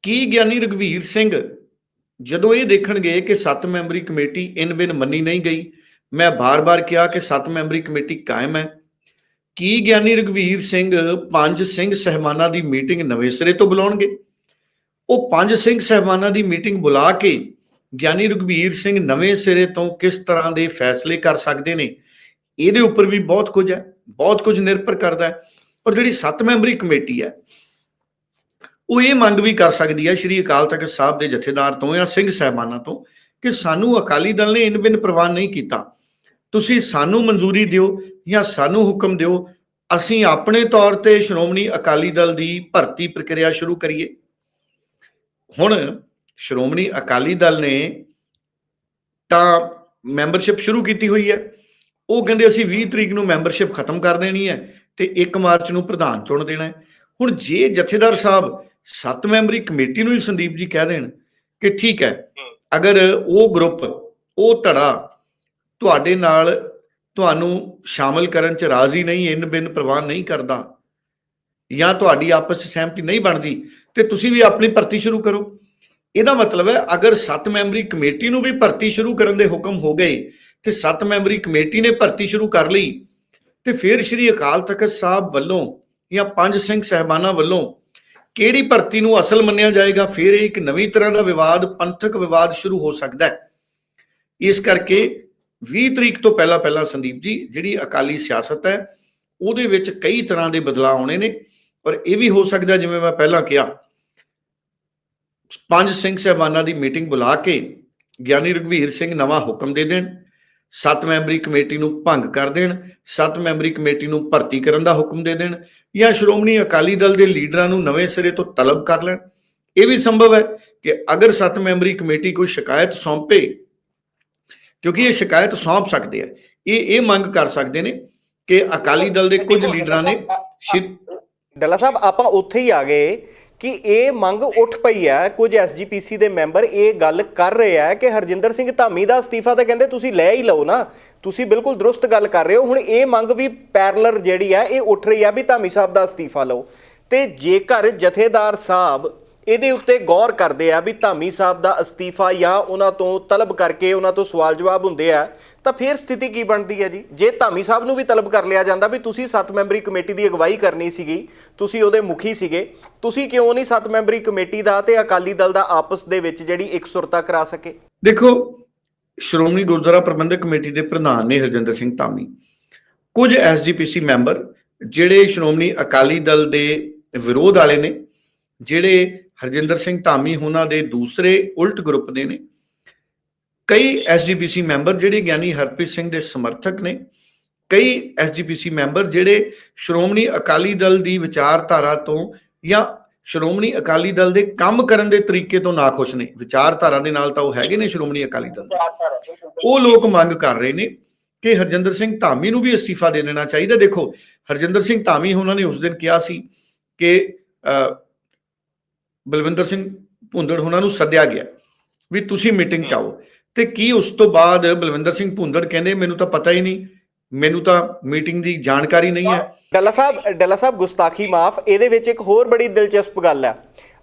ਕੀ ਗਿਆਨੀ ਰਘਵੀਰ ਸਿੰਘ ਜਦੋਂ ਇਹ ਦੇਖਣਗੇ ਕਿ ਸੱਤ ਮੈਂਬਰੀ ਕਮੇਟੀ ਇਨ ਬਿਨ ਮੰਨੀ ਨਹੀਂ ਗਈ, ਮੈਂ ਬਾਰ-ਬਾਰ ਕਿਹਾ ਕਿ ਸੱਤ ਮੈਂਬਰੀ ਕਮੇਟੀ ਕਾਇਮ ਹੈ। ਕੀ ਗਿਆਨੀ ਰਘਵੀਰ ਸਿੰਘ ਪੰਜ ਸਿੰਘ ਸਹਿਬਾਨਾਂ ਦੀ ਮੀਟਿੰਗ ਨਵੇਂ ਸਿਰੇ ਤੋਂ ਬੁਲਾਉਣਗੇ? ਉਹ ਪੰਜ ਸਿੰਘ ਸਹਿਬਾਨਾਂ ਦੀ ਮੀਟਿੰਗ ਬੁਲਾ ਕੇ ਗਿਆਨੀ ਰਘਵੀਰ ਸਿੰਘ ਨਵੇਂ ਸਿਰੇ ਤੋਂ ਕਿਸ ਤਰ੍ਹਾਂ ਦੇ ਫੈਸਲੇ ਕਰ ਸਕਦੇ ਨੇ, ਇਹਦੇ ਉੱਪਰ ਵੀ ਬਹੁਤ ਕੁਝ ਹੈ, ਬਹੁਤ ਕੁਝ ਨਿਰਭਰ ਕਰਦਾ ਹੈ ਔਰ ਜਿਹੜੀ ਸੱਤ ਮੈਂਬਰੀ ਕਮੇਟੀ ਹੈ, ਉਹ ਇਹ ਮੰਗ ਵੀ ਕਰ ਸਕਦੀ ਹੈ ਸ਼੍ਰੀ ਅਕਾਲ ਤਖਤ ਸਾਹਿਬ ਦੇ ਜਥੇਦਾਰ ਤੋਂ ਜਾਂ ਸਿੰਘ ਸਹਿਬਾਨਾਂ ਤੋਂ ਕਿ ਸਾਨੂੰ ਅਕਾਲੀ ਦਲ ਨੇ ਇਨ ਬਿਨ ਪ੍ਰਵਾਨ ਨਹੀਂ ਕੀਤਾ। ਤੁਸੀਂ ਸਾਨੂੰ ਮਨਜ਼ੂਰੀ ਦਿਓ ਜਾਂ ਸਾਨੂੰ ਹੁਕਮ ਦਿਓ, ਅਸੀਂ ਆਪਣੇ ਤੌਰ ਤੇ ਸ਼੍ਰੋਮਣੀ ਅਕਾਲੀ ਦਲ ਦੀ ਭਰਤੀ ਪ੍ਰਕਿਰਿਆ ਸ਼ੁਰੂ ਕਰੀਏ। ਹੁਣ ਸ਼੍ਰੋਮਣੀ ਅਕਾਲੀ ਦਲ ਨੇ ਤਾਂ ਮੈਂਬਰਸ਼ਿਪ ਸ਼ੁਰੂ ਕੀਤੀ ਹੋਈ ਹੈ। ਉਹ ਕਹਿੰਦੇ ਅਸੀਂ 20 ਤਰੀਕ ਨੂੰ ਮੈਂਬਰਸ਼ਿਪ ਖਤਮ ਕਰ ਦੇਣੀ ਹੈ ਤੇ 1 ਮਾਰਚ ਨੂੰ ਪ੍ਰਧਾਨ ਚੁਣ ਦੇਣਾ ਹੈ। ਹੁਣ ਜੇ ਜਥੇਦਾਰ ਸਾਹਿਬ ਸੱਤ ਮੈਂਬਰੀ ਕਮੇਟੀ ਨੂੰ ਹੀ ਸੰਦੀਪ ਜੀ ਕਹਿ ਦੇਣ ਕਿ ਠੀਕ ਹੈ ਅਗਰ ਉਹ ਗਰੁੱਪ ਉਹ ਧੜਾ ਤੁਹਾਡੇ ਨਾਲ ਤੁਹਾਨੂੰ ਸ਼ਾਮਲ ਕਰਨ ਚ ਰਾਜ਼ੀ ਨਹੀਂ ਇਨ ਬਿਨ ਪ੍ਰਵਾਨ ਨਹੀਂ ਕਰਦਾ ਜਾਂ ਤੁਹਾਡੀ ਆਪਸ ਵਿੱਚ ਸਹਿਮਤੀ ਨਹੀਂ ਬਣਦੀ ਤੇ ਤੁਸੀਂ ਵੀ ਆਪਣੀ ਭਰਤੀ ਸ਼ੁਰੂ ਕਰੋ। ਇਹਦਾ ਮਤਲਬ ਹੈ, ਅਗਰ ਸੱਤ ਮੈਂਬਰੀ ਕਮੇਟੀ ਨੂੰ ਵੀ ਭਰਤੀ ਸ਼ੁਰੂ ਕਰਨ ਦੇ ਹੁਕਮ ਹੋ ਗਏ, ਤੇ ਸੱਤ ਮੈਂਬਰੀ ਕਮੇਟੀ ਨੇ ਭਰਤੀ ਸ਼ੁਰੂ ਕਰ ਲਈ, ਤੇ ਫਿਰ ਸ਼੍ਰੀ ਅਕਾਲ ਤਖਤ ਸਾਹਿਬ ਵੱਲੋਂ ਜਾਂ ਪੰਜ ਸਿੰਘ ਸਹਿਬਾਨਾਂ ਵੱਲੋਂ ਕਿਹੜੀ ਭਰਤੀ ਨੂੰ ਅਸਲ ਮੰਨਿਆ ਜਾਏਗਾ? ਫਿਰ ਇਹ ਇੱਕ ਨਵੀਂ ਤਰ੍ਹਾਂ ਦਾ ਵਿਵਾਦ, ਪੰਥਕ ਵਿਵਾਦ ਸ਼ੁਰੂ ਹੋ ਸਕਦਾ ਹੈ। ਇਸ ਕਰਕੇ 20 ਤਰੀਕ ਤੋਂ ਪਹਿਲਾਂ ਪਹਿਲਾਂ ਸੰਦੀਪ ਜੀ, ਜਿਹੜੀ ਅਕਾਲੀ ਸਿਆਸਤ ਹੈ, ਉਹਦੇ ਵਿੱਚ ਕਈ ਤਰ੍ਹਾਂ ਦੇ ਬਦਲਾਅ ਆਉਣੇ ਨੇ, ਔਰ ਇਹ ਵੀ ਹੋ ਸਕਦਾ, ਜਿਵੇਂ ਮੈਂ ਪਹਿਲਾਂ ਕਿਹਾ ਪੰਜ ਸਿੰਘ ਸਹਿਬਾਨਾਂ ਦੀ ਮੀਟਿੰਗ ਬੁਲਾ ਕੇ ਗਿਆਨੀ ਰਘਵੀਰ ਸਿੰਘ ਨਵਾਂ ਹੁਕਮ ਦੇ ਦੇਣ, ਸੱਤ ਮੈਂਬਰੀ ਕਮੇਟੀ ਨੂੰ ਭੰਗ ਕਰ ਦੇਣ, ਸੱਤ ਮੈਂਬਰੀ ਕਮੇਟੀ ਨੂੰ ਭਰਤੀ ਕਰਨ ਦਾ ਹੁਕਮ ਦੇ ਦੇਣ ਜਾਂ ਸ਼੍ਰੋਮਣੀ ਅਕਾਲੀ ਦਲ ਦੇ ਲੀਡਰਾਂ ਨੂੰ ਨਵੇਂ ਸਿਰੇ ਤੋਂ ਤਲਬ ਕਰ ਲੈਣ। ਇਹ ਵੀ ਸੰਭਵ ਹੈ ਕਿ ਅਗਰ ਸੱਤ ਮੈਂਬਰੀ ਕਮੇਟੀ ਕੋਈ ਸ਼ਿਕਾਇਤ ਸੌਂਪੇ, ਕਿਉਂਕਿ ਇਹ ਸ਼ਿਕਾਇਤ ਸੌਂਪ ਸਕਦੇ ਆ, ਇਹ ਇਹ ਮੰਗ ਕਰ ਸਕਦੇ ਨੇ ਕਿ ਅਕਾਲੀ ਦਲ ਦੇ ਕੁਝ ਲੀਡਰਾਂ ਨੇ ਡੱਲਾ ਸਾਹਿਬ, ਆਪਾਂ ਉੱਥੇ ਹੀ ਆ ਗਏ ਕਿ ਇਹ ਮੰਗ ਉੱਠ ਪਈ ਹੈ, ਕੁਝ ਐਸਜੀਪੀਸੀ ਦੇ ਮੈਂਬਰ ਇਹ ਗੱਲ ਕਰ ਰਹੇ ਆ ਕਿ ਹਰਜਿੰਦਰ ਸਿੰਘ ਧਾਮੀ ਦਾ ਅਸਤੀਫਾ ਤਾਂ ਕਹਿੰਦੇ ਤੁਸੀਂ ਲੈ ਹੀ ਲਓ ਨਾ, ਤੁਸੀਂ ਬਿਲਕੁਲ ਦਰੁਸਤ ਗੱਲ ਕਰ ਰਹੇ ਹੋ, ਹੁਣ ਇਹ ਮੰਗ ਵੀ ਪੈਰਲਰ ਜਿਹੜੀ ਹੈ, ਇਹ ਉੱਠ ਰਹੀ ਆ ਵੀ ਧਾਮੀ ਸਾਹਿਬ ਦਾ ਅਸਤੀਫਾ ਲਓ। ਤੇ ਜੇਕਰ ਜਥੇਦਾਰ ਸਾਹਿਬ ਇਹਦੇ ਉੱਤੇ ਗੌਰ ਕਰਦੇ ਆ ਵੀ ਧਾਮੀ ਸਾਹਿਬ ਦਾ ਅਸਤੀਫਾ ਜਾਂ ਉਹਨਾਂ ਤੋਂ ਤਲਬ ਕਰਕੇ ਉਹਨਾਂ ਤੋਂ ਸਵਾਲ ਜਵਾਬ ਹੁੰਦੇ ਆ, ਤਾਂ ਫਿਰ ਸਥਿਤੀ ਕੀ ਬਣਦੀ ਹੈ ਜੀ? ਜੇ ਧਾਮੀ ਸਾਹਿਬ ਨੂੰ ਵੀ ਤਲਬ ਕਰ ਲਿਆ ਜਾਂਦਾ ਵੀ ਤੁਸੀਂ ਸੱਤ ਮੈਂਬਰੀ ਕਮੇਟੀ ਦੀ ਅਗਵਾਈ ਕਰਨੀ ਸੀਗੀ, ਤੁਸੀਂ ਉਹਦੇ ਮੁਖੀ ਸੀਗੇ, ਤੁਸੀਂ ਕਿਉਂ ਨਹੀਂ ਸੱਤ ਮੈਂਬਰੀ ਕਮੇਟੀ ਦਾ ਤੇ ਅਕਾਲੀ ਦਲ ਦਾ ਆਪਸ ਦੇ ਵਿੱਚ ਜਿਹੜੀ ਇਕਸੁਰਤਾ ਕਰਾ ਸਕੇ? ਦੇਖੋ, ਸ਼੍ਰੋਮਣੀ ਗੁਰਦੁਆਰਾ ਪ੍ਰਬੰਧਕ ਕਮੇਟੀ ਦੇ ਪ੍ਰਧਾਨ ਨੇ ਹਰਜਿੰਦਰ ਸਿੰਘ ਧਾਮੀ। ਕੁਝ ਐਸਜੀਪੀਸੀ ਮੈਂਬਰ ਜਿਹੜੇ ਸ਼੍ਰੋਮਣੀ ਅਕਾਲੀ ਦਲ ਦੇ ਵਿਰੋਧ ਵਾਲੇ ਨੇ, ਜਿਹੜੇ ਹਰਜਿੰਦਰ ਸਿੰਘ ਧਾਮੀ ਉਹਨਾਂ ਦੇ ਦੂਸਰੇ ਉਲਟ ਗਰੁੱਪ ਦੇ ਨੇ। ਕਈ ਐਸਜੀਪੀਸੀ ਮੈਂਬਰ ਜਿਹੜੇ ਗਿਆਨੀ ਹਰਪ੍ਰੀਤ ਸਿੰਘ ਦੇ ਸਮਰਥਕ ਨੇ। ਕਈ ਐਸਜੀਪੀਸੀ ਮੈਂਬਰ ਜਿਹੜੇ ਸ਼੍ਰੋਮਣੀ ਅਕਾਲੀ ਦਲ ਦੀ ਵਿਚਾਰਧਾਰਾ ਤੋਂ ਜਾਂ ਸ਼੍ਰੋਮਣੀ ਅਕਾਲੀ ਦਲ ਦੇ ਕੰਮ ਕਰਨ ਦੇ ਤਰੀਕੇ ਤੋਂ ਨਾਖੁਸ਼ ਨੇ। ਵਿਚਾਰਧਾਰਾ ਦੇ ਨਾਲ ਤਾਂ ਉਹ ਹੈਗੇ ਨੇ ਸ਼੍ਰੋਮਣੀ ਅਕਾਲੀ ਦਲ ਉਹ ਲੋਕ ਮੰਗ ਕਰ ਰਹੇ ਨੇ ਕਿ ਹਰਜਿੰਦਰ ਸਿੰਘ ਧਾਮੀ ਨੂੰ ਵੀ ਅਸਤੀਫਾ ਦੇ ਦੇਣਾ ਚਾਹੀਦਾ। ਦੇਖੋ ਹਰਜਿੰਦਰ ਸਿੰਘ ਧਾਮੀ ਉਹਨਾਂ ਨੇ ਉਸ ਦਿਨ ਕਿਹਾ ਸੀ ਕਿ ਅਹ, ਬਲਵਿੰਦਰ ਸਿੰਘ ਭੁੰਦੜ ਉਹਨਾਂ ਨੂੰ ਸੱਦਿਆ ਗਿਆ ਵੀ ਤੁਸੀਂ ਮੀਟਿੰਗ ਚ ਆਓ। ਤੇ ਕੀ ਉਸ ਤੋਂ ਬਾਅਦ ਬਲਵਿੰਦਰ ਸਿੰਘ ਭੁੰਦੜ ਕਹਿੰਦੇ ਮੈਨੂੰ ਤਾਂ ਪਤਾ ਹੀ ਨਹੀਂ। ਮੈਨੂੰ ਤਾਂ ਮੀਟਿੰਗ ਦੀ ਜਾਣਕਾਰੀ ਨਹੀਂ ਹੈ। ਡੱਲਾ ਸਾਹਿਬ ਡੱਲਾ ਸਾਹਿਬ ਗੁਸਤਾਖੀ ਮਾਫ। ਇਹਦੇ ਵਿੱਚ ਇੱਕ ਹੋਰ ਬੜੀ ਦਿਲਚਸਪ ਗੱਲ ਹੈ।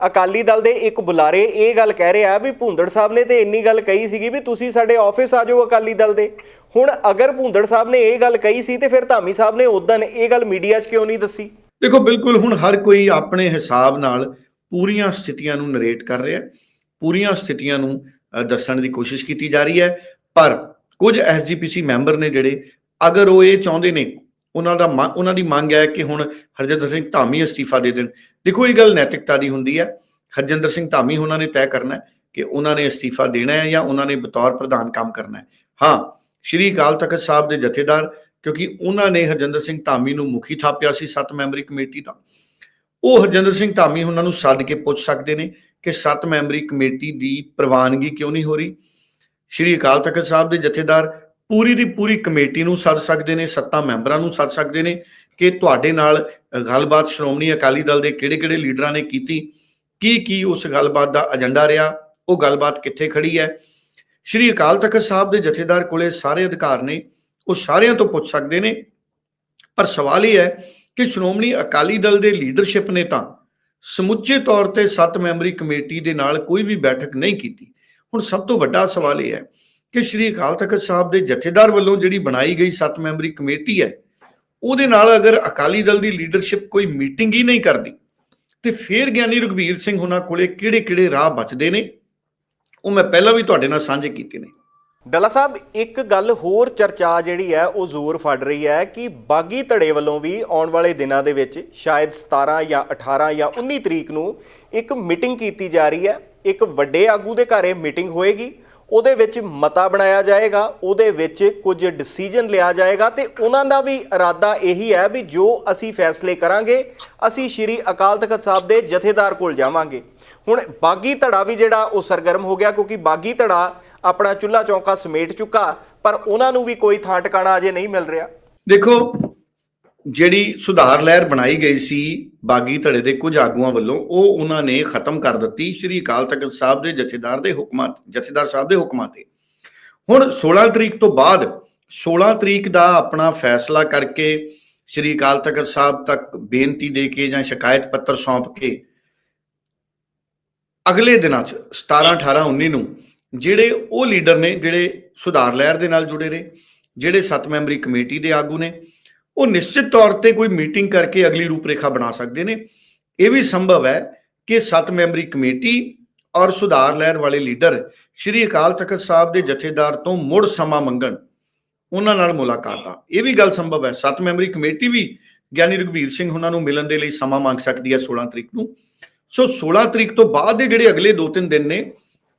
ਅਕਾਲੀ ਦਲ ਦੇ ਇੱਕ ਬੁਲਾਰੇ ਇਹ ਗੱਲ ਕਹਿ ਰਿਹਾ ਵੀ ਭੁੰਦੜ ਸਾਹਿਬ ਨੇ ਤੇ ਇੰਨੀ ਗੱਲ ਕਹੀ ਸੀਗੀ ਵੀ ਤੁਸੀਂ ਸਾਡੇ ਆਫਿਸ ਆ ਜਾਓ ਅਕਾਲੀ ਦਲ ਦੇ। ਹੁਣ ਅਗਰ ਭੁੰਦੜ ਸਾਹਿਬ ਨੇ ਇਹ ਗੱਲ ਕਹੀ ਸੀ ਤੇ ਫਿਰ ਧਾਮੀ ਸਾਹਿਬ ਨੇ ਉਦੋਂ ਇਹ ਗੱਲ ਮੀਡੀਆ 'ਚ ਕਿਉਂ ਨਹੀਂ ਦੱਸੀ? ਦੇਖੋ ਬਿਲਕੁਲ ਹੁਣ ਹਰ ਕੋਈ ਆਪਣੇ ਹਿਸਾਬ ਨਾਲ ਪੂਰੀਆਂ ਸਥਿਤੀਆਂ ਨੂੰ ਨਰੇਟ ਕਰ ਰਿਹਾ ਹੈ, ਪੂਰੀਆਂ ਸਥਿਤੀਆਂ ਨੂੰ ਦੱਸਣ ਦੀ ਕੋਸ਼ਿਸ਼ ਕੀਤੀ ਜਾ ਰਹੀ ਹੈ, ਪਰ ਕੁਝ ਐਸਜੀਪੀਸੀ ਮੈਂਬਰ ਨੇ ਜਿਹੜੇ ਅਗਰ ਉਹ ਇਹ ਚਾਹੁੰਦੇ ਨੇ, ਉਹਨਾਂ ਦਾ ਉਹਨਾਂ ਦੀ ਮੰਗ ਹੈ ਕਿ ਹੁਣ ਹਰਜਿੰਦਰ ਸਿੰਘ ਧਾਮੀ ਅਸਤੀਫਾ ਦੇ ਦੇਣ। ਦੇਖੋ ਇਹ ਗੱਲ ਨੈਤਿਕਤਾ ਦੀ ਹੁੰਦੀ ਹੈ। ਹਰਜਿੰਦਰ ਸਿੰਘ ਧਾਮੀ ਉਹਨਾਂ ਨੇ ਤੈਅ ਕਰਨਾ ਹੈ ਕਿ ਉਹਨਾਂ ਨੇ ਅਸਤੀਫਾ ਦੇਣਾ ਹੈ ਜਾਂ ਉਹਨਾਂ ਨੇ ਬਤੌਰ ਪ੍ਰਧਾਨ ਕੰਮ ਕਰਨਾ ਹੈ। ਹਾਂ, ਸ਼੍ਰੀ ਅਕਾਲ ਤਖਤ ਸਾਹਿਬ ਦੇ ਜਥੇਦਾਰ, ਕਿਉਂਕਿ ਉਹਨਾਂ ਨੇ ਹਰਜਿੰਦਰ ਸਿੰਘ ਧਾਮੀ ਨੂੰ ਮੁਖੀ ਥਾਪਿਆ ਸੀ ਸੱਤ ਮੈਂਬਰੀ ਕਮੇਟੀ ਦਾ। ਉਹ ਹਰਜਿੰਦਰ ਸਿੰਘ ਧਾਮੀ ਉਹਨਾਂ ਨੂੰ ਸੱਦ ਕੇ ਪੁੱਛ ਸਕਦੇ ਨੇ ਕਿ ਸੱਤ ਮੈਂਬਰੀ ਕਮੇਟੀ ਦੀ ਪ੍ਰਵਾਨਗੀ ਕਿਉਂ ਨਹੀਂ ਹੋ ਰਹੀ? ਸ਼੍ਰੀ ਅਕਾਲ ਤਖਤ ਸਾਹਿਬ ਦੇ ਜਥੇਦਾਰ ਪੂਰੀ ਦੀ ਪੂਰੀ ਕਮੇਟੀ ਨੂੰ ਸੱਦ ਸਕਦੇ ਨੇ, ਸੱਤਾ ਮੈਂਬਰਾਂ ਨੂੰ ਸੱਦ ਸਕਦੇ ਨੇ ਕਿ ਤੁਹਾਡੇ ਨਾਲ ਗੱਲਬਾਤ ਸ਼੍ਰੋਮਣੀ ਅਕਾਲੀ ਦਲ ਦੇ ਕਿਹੜੇ-ਕਿਹੜੇ ਲੀਡਰਾਂ ਨੇ ਕੀਤੀ? ਕੀ ਕੀ ਉਸ ਗੱਲਬਾਤ ਦਾ ਏਜੰਡਾ ਰਿਹਾ? ਉਹ ਗੱਲਬਾਤ ਕਿੱਥੇ ਖੜੀ ਹੈ? ਸ਼੍ਰੀ ਅਕਾਲ ਤਖਤ ਸਾਹਿਬ ਦੇ ਜਥੇਦਾਰ ਕੋਲੇ ਸਾਰੇ ਅਧਿਕਾਰ ਨੇ, ਉਹ ਸਾਰਿਆਂ ਤੋਂ ਪੁੱਛ ਸਕਦੇ ਨੇ। ਪਰ ਸਵਾਲ ਇਹ ਹੈ ਕਿ ਸ਼੍ਰੋਮਣੀ ਅਕਾਲੀ ਦਲ ਦੇ ਲੀਡਰਸ਼ਿਪ ਨੇ ਤਾਂ ਸਮੁੱਚੇ ਤੌਰ ਤੇ ਸੱਤ ਮੈਂਬਰੀ ਕਮੇਟੀ ਦੇ ਨਾਲ ਕੋਈ ਵੀ ਬੈਠਕ ਨਹੀਂ ਕੀਤੀ। ਹੁਣ ਸਭ ਤੋਂ ਵੱਡਾ ਸਵਾਲ ਇਹ ਹੈ ਕਿ ਸ਼੍ਰੀ ਅਕਾਲ ਤਖਤ ਸਾਹਿਬ ਦੇ ਜਥੇਦਾਰ ਵੱਲੋਂ ਜਿਹੜੀ ਬਣਾਈ ਗਈ ਸੱਤ ਮੈਂਬਰੀ ਕਮੇਟੀ ਹੈ, ਉਹਦੇ ਨਾਲ ਅਗਰ ਅਕਾਲੀ ਦਲ ਦੀ ਲੀਡਰਸ਼ਿਪ ਕੋਈ ਮੀਟਿੰਗ ਹੀ ਨਹੀਂ ਕਰਦੀ, ਤੇ ਫਿਰ ਗਿਆਨੀ ਰਘਬੀਰ ਸਿੰਘ ਹੁਣਾਂ ਕੋਲੇ ਕਿਹੜੇ-ਕਿਹੜੇ ਰਾਹ ਬਚਦੇ ਨੇ? ਉਹ ਮੈਂ ਪਹਿਲਾਂ ਵੀ ਤੁਹਾਡੇ ਨਾਲ ਸਾਂਝੇ ਕੀਤੇ ਨੇ। ਡੱਲਾ ਸਾਹਿਬ, ਇੱਕ ਗੱਲ ਹੋਰ ਚਰਚਾ ਜਿਹੜੀ ਹੈ, ਉਹ ਜ਼ੋਰ ਫੜ ਰਹੀ ਹੈ ਕਿ ਬਾਗੀ ਧੜੇ ਵੱਲੋਂ ਵੀ ਆਉਣ ਵਾਲੇ ਦਿਨਾਂ ਦੇ ਵਿੱਚ ਸ਼ਾਇਦ 17 ਜਾਂ 18 ਜਾਂ 19 ਤਰੀਕ ਨੂੰ ਇੱਕ ਮੀਟਿੰਗ ਕੀਤੀ ਜਾ ਰਹੀ ਹੈ। ਇੱਕ ਵੱਡੇ ਆਗੂ ਦੇ ਘਰੇ ਮੀਟਿੰਗ ਹੋਏਗੀ। ਉਹਦੇ ਵਿੱਚ ਮਤਾ ਬਣਾਇਆ ਜਾਏਗਾ। ਉਹਦੇ ਵਿੱਚ ਕੁਝ ਡਿਸੀਜਨ ਲਿਆ ਜਾਏਗਾ ਤੇ ਉਹਨਾਂ ਦਾ ਵੀ ਇਰਾਦਾ ਇਹੀ ਹੈ ਵੀ ਜੋ ਅਸੀਂ ਫੈਸਲੇ ਕਰਾਂਗੇ, ਅਸੀਂ ਸ਼੍ਰੀ ਅਕਾਲ ਤਖਤ ਸਾਹਿਬ ਦੇ ਜਥੇਦਾਰ ਕੋਲ ਜਾਵਾਂਗੇ। ਹੁਣ ਬਾਗੀ ਧੜਾ ਵੀ ਜਿਹੜਾ ਉਹ ਸਰਗਰਮ ਹੋ ਗਿਆ ਕਿਉਂਕਿ ਬਾਗੀ ਧੜਾ ਆਪਣਾ ਚੁੱਲਾ ਚੌਂਕਾ ਸਮੇਟ ਚੁੱਕਾ, ਪਰ ਉਹਨਾਂ ਨੂੰ ਵੀ ਕੋਈ ਥਾਂ ਟਿਕਾਣਾ ਅਜੇ ਨਹੀਂ ਮਿਲ ਰਿਹਾ। ਦੇਖੋ, ਜਿਹੜੀ ਸੁਧਾਰ ਲਹਿਰ ਬਣਾਈ ਗਈ ਸੀ ਬਾਗੀ ਧੜੇ ਦੇ ਕੁਝ ਆਗੂਆਂ ਵੱਲੋਂ, ਉਹ ਉਹਨਾਂ ਨੇ ਖਤਮ ਕਰ ਦਿੱਤੀ ਸ਼੍ਰੀ ਅਕਾਲ ਤਖਤ ਸਾਹਿਬ ਦੇ ਜਥੇਦਾਰ ਦੇ ਹੁਕਮਾਂ ਜਥੇਦਾਰ ਸਾਹਿਬ ਦੇ ਹੁਕਮਾਂ ਤੇ। ਹੁਣ 16 ਤਰੀਕ ਤੋਂ ਬਾਅਦ 16 ਤਰੀਕ ਦਾ ਆਪਣਾ ਫੈਸਲਾ ਕਰਕੇ ਸ਼੍ਰੀ ਅਕਾਲ ਤਖਤ ਸਾਹਿਬ ਤੱਕ ਬੇਨਤੀ ਦੇ ਕੇ ਜਾਂ ਸ਼ਿਕਾਇਤ ਪੱਤਰ ਸੌਂਪ ਕੇ, ਅਗਲੇ ਦਿਨਾਂ 'ਚ 17 18 19 ਨੂੰ ਜਿਹੜੇ ਉਹ ਲੀਡਰ ਨੇ ਜਿਹੜੇ ਸੁਧਾਰ ਲਹਿਰ ਦੇ ਨਾਲ ਜੁੜੇ ਰਹੇ, ਜਿਹੜੇ ਸੱਤ ਮੈਂਬਰੀ ਕਮੇਟੀ ਦੇ ਆਗੂ ਨੇ, ਉਹ ਨਿਸ਼ਚਿਤ ਤੌਰ ਤੇ ਕੋਈ ਮੀਟਿੰਗ ਕਰਕੇ ਅਗਲੀ ਰੂਪਰੇਖਾ ਬਣਾ ਸਕਦੇ ਨੇ। ਇਹ ਵੀ ਸੰਭਵ ਹੈ ਕਿ ਸੱਤ ਮੈਂਬਰੀ ਕਮੇਟੀ ਔਰ ਸੁਧਾਰ ਲਹਿਰ ਵਾਲੇ ਲੀਡਰ ਸ਼੍ਰੀ ਅਕਾਲ ਤਖਤ ਸਾਹਿਬ ਦੇ ਜਥੇਦਾਰ ਤੋਂ ਮੁੜ ਸਮਾਂ ਮੰਗਣ, ਉਹਨਾਂ ਨਾਲ ਮੁਲਾਕਾਤ। ਆ ਇਹ ਵੀ ਗੱਲ ਸੰਭਵ ਹੈ, ਸੱਤ ਮੈਂਬਰੀ ਕਮੇਟੀ ਵੀ ਗਿਆਨੀ ਰਘਬੀਰ ਸਿੰਘ ਉਹਨਾਂ ਨੂੰ ਮਿਲਣ ਦੇ ਲਈ ਸਮਾਂ ਮੰਗ ਸਕਦੀ ਹੈ 16 ਤਰੀਕ ਨੂੰ। ਸੋ 16 ਤਰੀਕ ਤੋਂ ਬਾਅਦ ਦੇ ਜਿਹੜੇ ਅਗਲੇ 2-3 ਦਿਨ ਨੇ,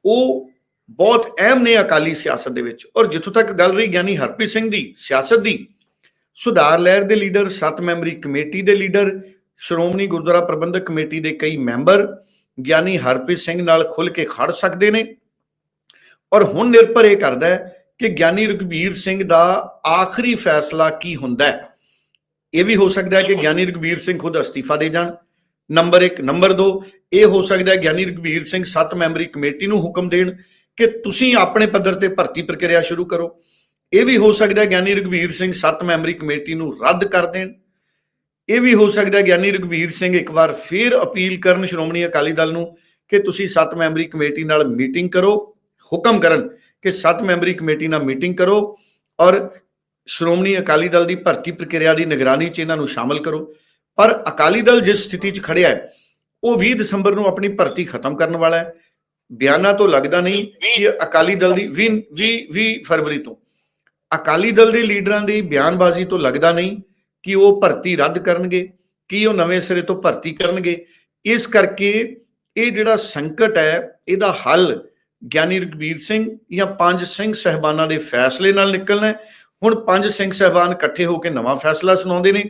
ਉਹ ਬਹੁਤ ਅਹਿਮ ਨੇ ਅਕਾਲੀ ਸਿਆਸਤ ਦੇ ਵਿੱਚ। ਔਰ ਜਿੱਥੋਂ ਤੱਕ ਗੱਲ ਰਹੀ ਗਿਆਨੀ ਹਰਪ੍ਰੀਤ ਸਿੰਘ ਦੀ, ਸਿਆਸਤ ਦੀ, ਸੁਧਾਰ ਲਹਿਰ ਦੇ ਲੀਡਰ, ਸੱਤ ਮੈਂਬਰੀ ਕਮੇਟੀ ਦੇ ਲੀਡਰ, ਸ਼੍ਰੋਮਣੀ ਗੁਰਦੁਆਰਾ ਪ੍ਰਬੰਧਕ ਕਮੇਟੀ ਦੇ ਕਈ ਮੈਂਬਰ, ਗਿਆਨੀ ਹਰਪ੍ਰੀਤ ਸਿੰਘ ਨਾਲ ਖੁੱਲ ਕੇ ਖੜ ਸਕਦੇ ਨੇ। ਔਰ ਹੁਣ ਨਿਰਭਰ ਇਹ ਕਰਦਾ ਹੈ ਕਿ ਗਿਆਨੀ ਰਘਬੀਰ ਸਿੰਘ ਦਾ ਆਖਰੀ ਫੈਸਲਾ ਕੀ ਹੁੰਦਾ ਹੈ। ਇਹ ਵੀ ਹੋ ਸਕਦਾ ਹੈ ਕਿ ਗਿਆਨੀ ਰਘਬੀਰ ਸਿੰਘ ਖੁਦ ਅਸਤੀਫਾ ਦੇ ਜਾਣ। ਨੰਬਰ 1 ਨੰਬਰ 2 ਇਹ ਹੋ ਸਕਦਾ ਹੈ ਗਿਆਨੀ ਰਘਬੀਰ ਸਿੰਘ ਸੱਤ ਮੈਂਬਰੀ ਕਮੇਟੀ ਨੂੰ ਹੁਕਮ ਦੇਣ। ਕਿ ਤੁਸੀਂ ਆਪਣੇ ਪੱਧਰ ਤੇ ਭਰਤੀ ਪ੍ਰਕਿਰਿਆ ਸ਼ੁਰੂ ਕਰੋ। ਇਹ ਵੀ ਹੋ ਸਕਦਾ ਹੈ ਗਿਆਨੀ ਰਘਬੀਰ ਸਿੰਘ ਸੱਤ ਮੈਂਬਰੀ ਕਮੇਟੀ ਨੂੰ ਰੱਦ ਕਰ ਦੇਣ। ਇਹ ਵੀ ਹੋ ਸਕਦਾ ਹੈ ਗਿਆਨੀ ਰਘਬੀਰ ਸਿੰਘ ਇੱਕ ਵਾਰ ਫੇਰ ਅਪੀਲ ਕਰਨ ਸ਼੍ਰੋਮਣੀ ਅਕਾਲੀ ਦਲ ਨੂੰ ਕਿ ਤੁਸੀਂ ਸੱਤ ਮੈਂਬਰੀ ਕਮੇਟੀ ਨਾਲ ਮੀਟਿੰਗ ਕਰੋ, ਹੁਕਮ ਕਰਨ ਕਿ ਸੱਤ ਮੈਂਬਰੀ ਕਮੇਟੀ ਨਾਲ ਮੀਟਿੰਗ ਕਰੋ ਔਰ ਸ਼੍ਰੋਮਣੀ ਅਕਾਲੀ ਦਲ ਦੀ ਭਰਤੀ ਪ੍ਰਕਿਰਿਆ ਦੀ ਨਿਗਰਾਨੀ 'ਚ ਇਹਨਾਂ ਨੂੰ ਸ਼ਾਮਲ ਕਰੋ। ਪਰ ਅਕਾਲੀ ਦਲ ਜਿਸ ਸਥਿਤੀ 'ਚ ਖੜਿਆ ਹੈ, ਉਹ 20 ਦਸੰਬਰ ਨੂੰ ਆਪਣੀ ਭਰਤੀ ਖਤਮ ਕਰਨ ਵਾਲਾ ਹੈ। ਬਿਆਨਾਂ ਤੋਂ ਲੱਗਦਾ ਨਹੀਂ ਕਿ ਅਕਾਲੀ ਦਲ ਦੀ 20 20 20 ਫਰਵਰੀ ਤੋਂ। ਅਕਾਲੀ ਦਲ ਦੇ ਲੀਡਰਾਂ ਦੀ ਬਿਆਨਬਾਜ਼ੀ ਤੋਂ ਲੱਗਦਾ ਨਹੀਂ ਕਿ ਉਹ ਭਰਤੀ ਰੱਦ ਕਰਨਗੇ ਕਿ ਉਹ ਨਵੇਂ ਸਿਰੇ ਤੋਂ ਭਰਤੀ ਕਰਨਗੇ। ਇਸ ਕਰਕੇ ਇਹ ਜਿਹੜਾ ਸੰਕਟ ਹੈ ਇਹਦਾ ਹੱਲ ਗਿਆਨੀ ਰਘਬੀਰ ਸਿੰਘ ਜਾਂ ਪੰਜ ਸਿੰਘ ਸਹਿਬਾਨਾਂ ਦੇ ਫੈਸਲੇ ਨਾਲ ਨਿਕਲਣਾ ਹੈ। ਹੁਣ ਪੰਜ ਸਿੰਘ ਸਹਿਬਾਨ ਇਕੱਠੇ ਹੋ ਕੇ ਨਵਾਂ ਫੈਸਲਾ ਸੁਣਾਉਂਦੇ ਨੇ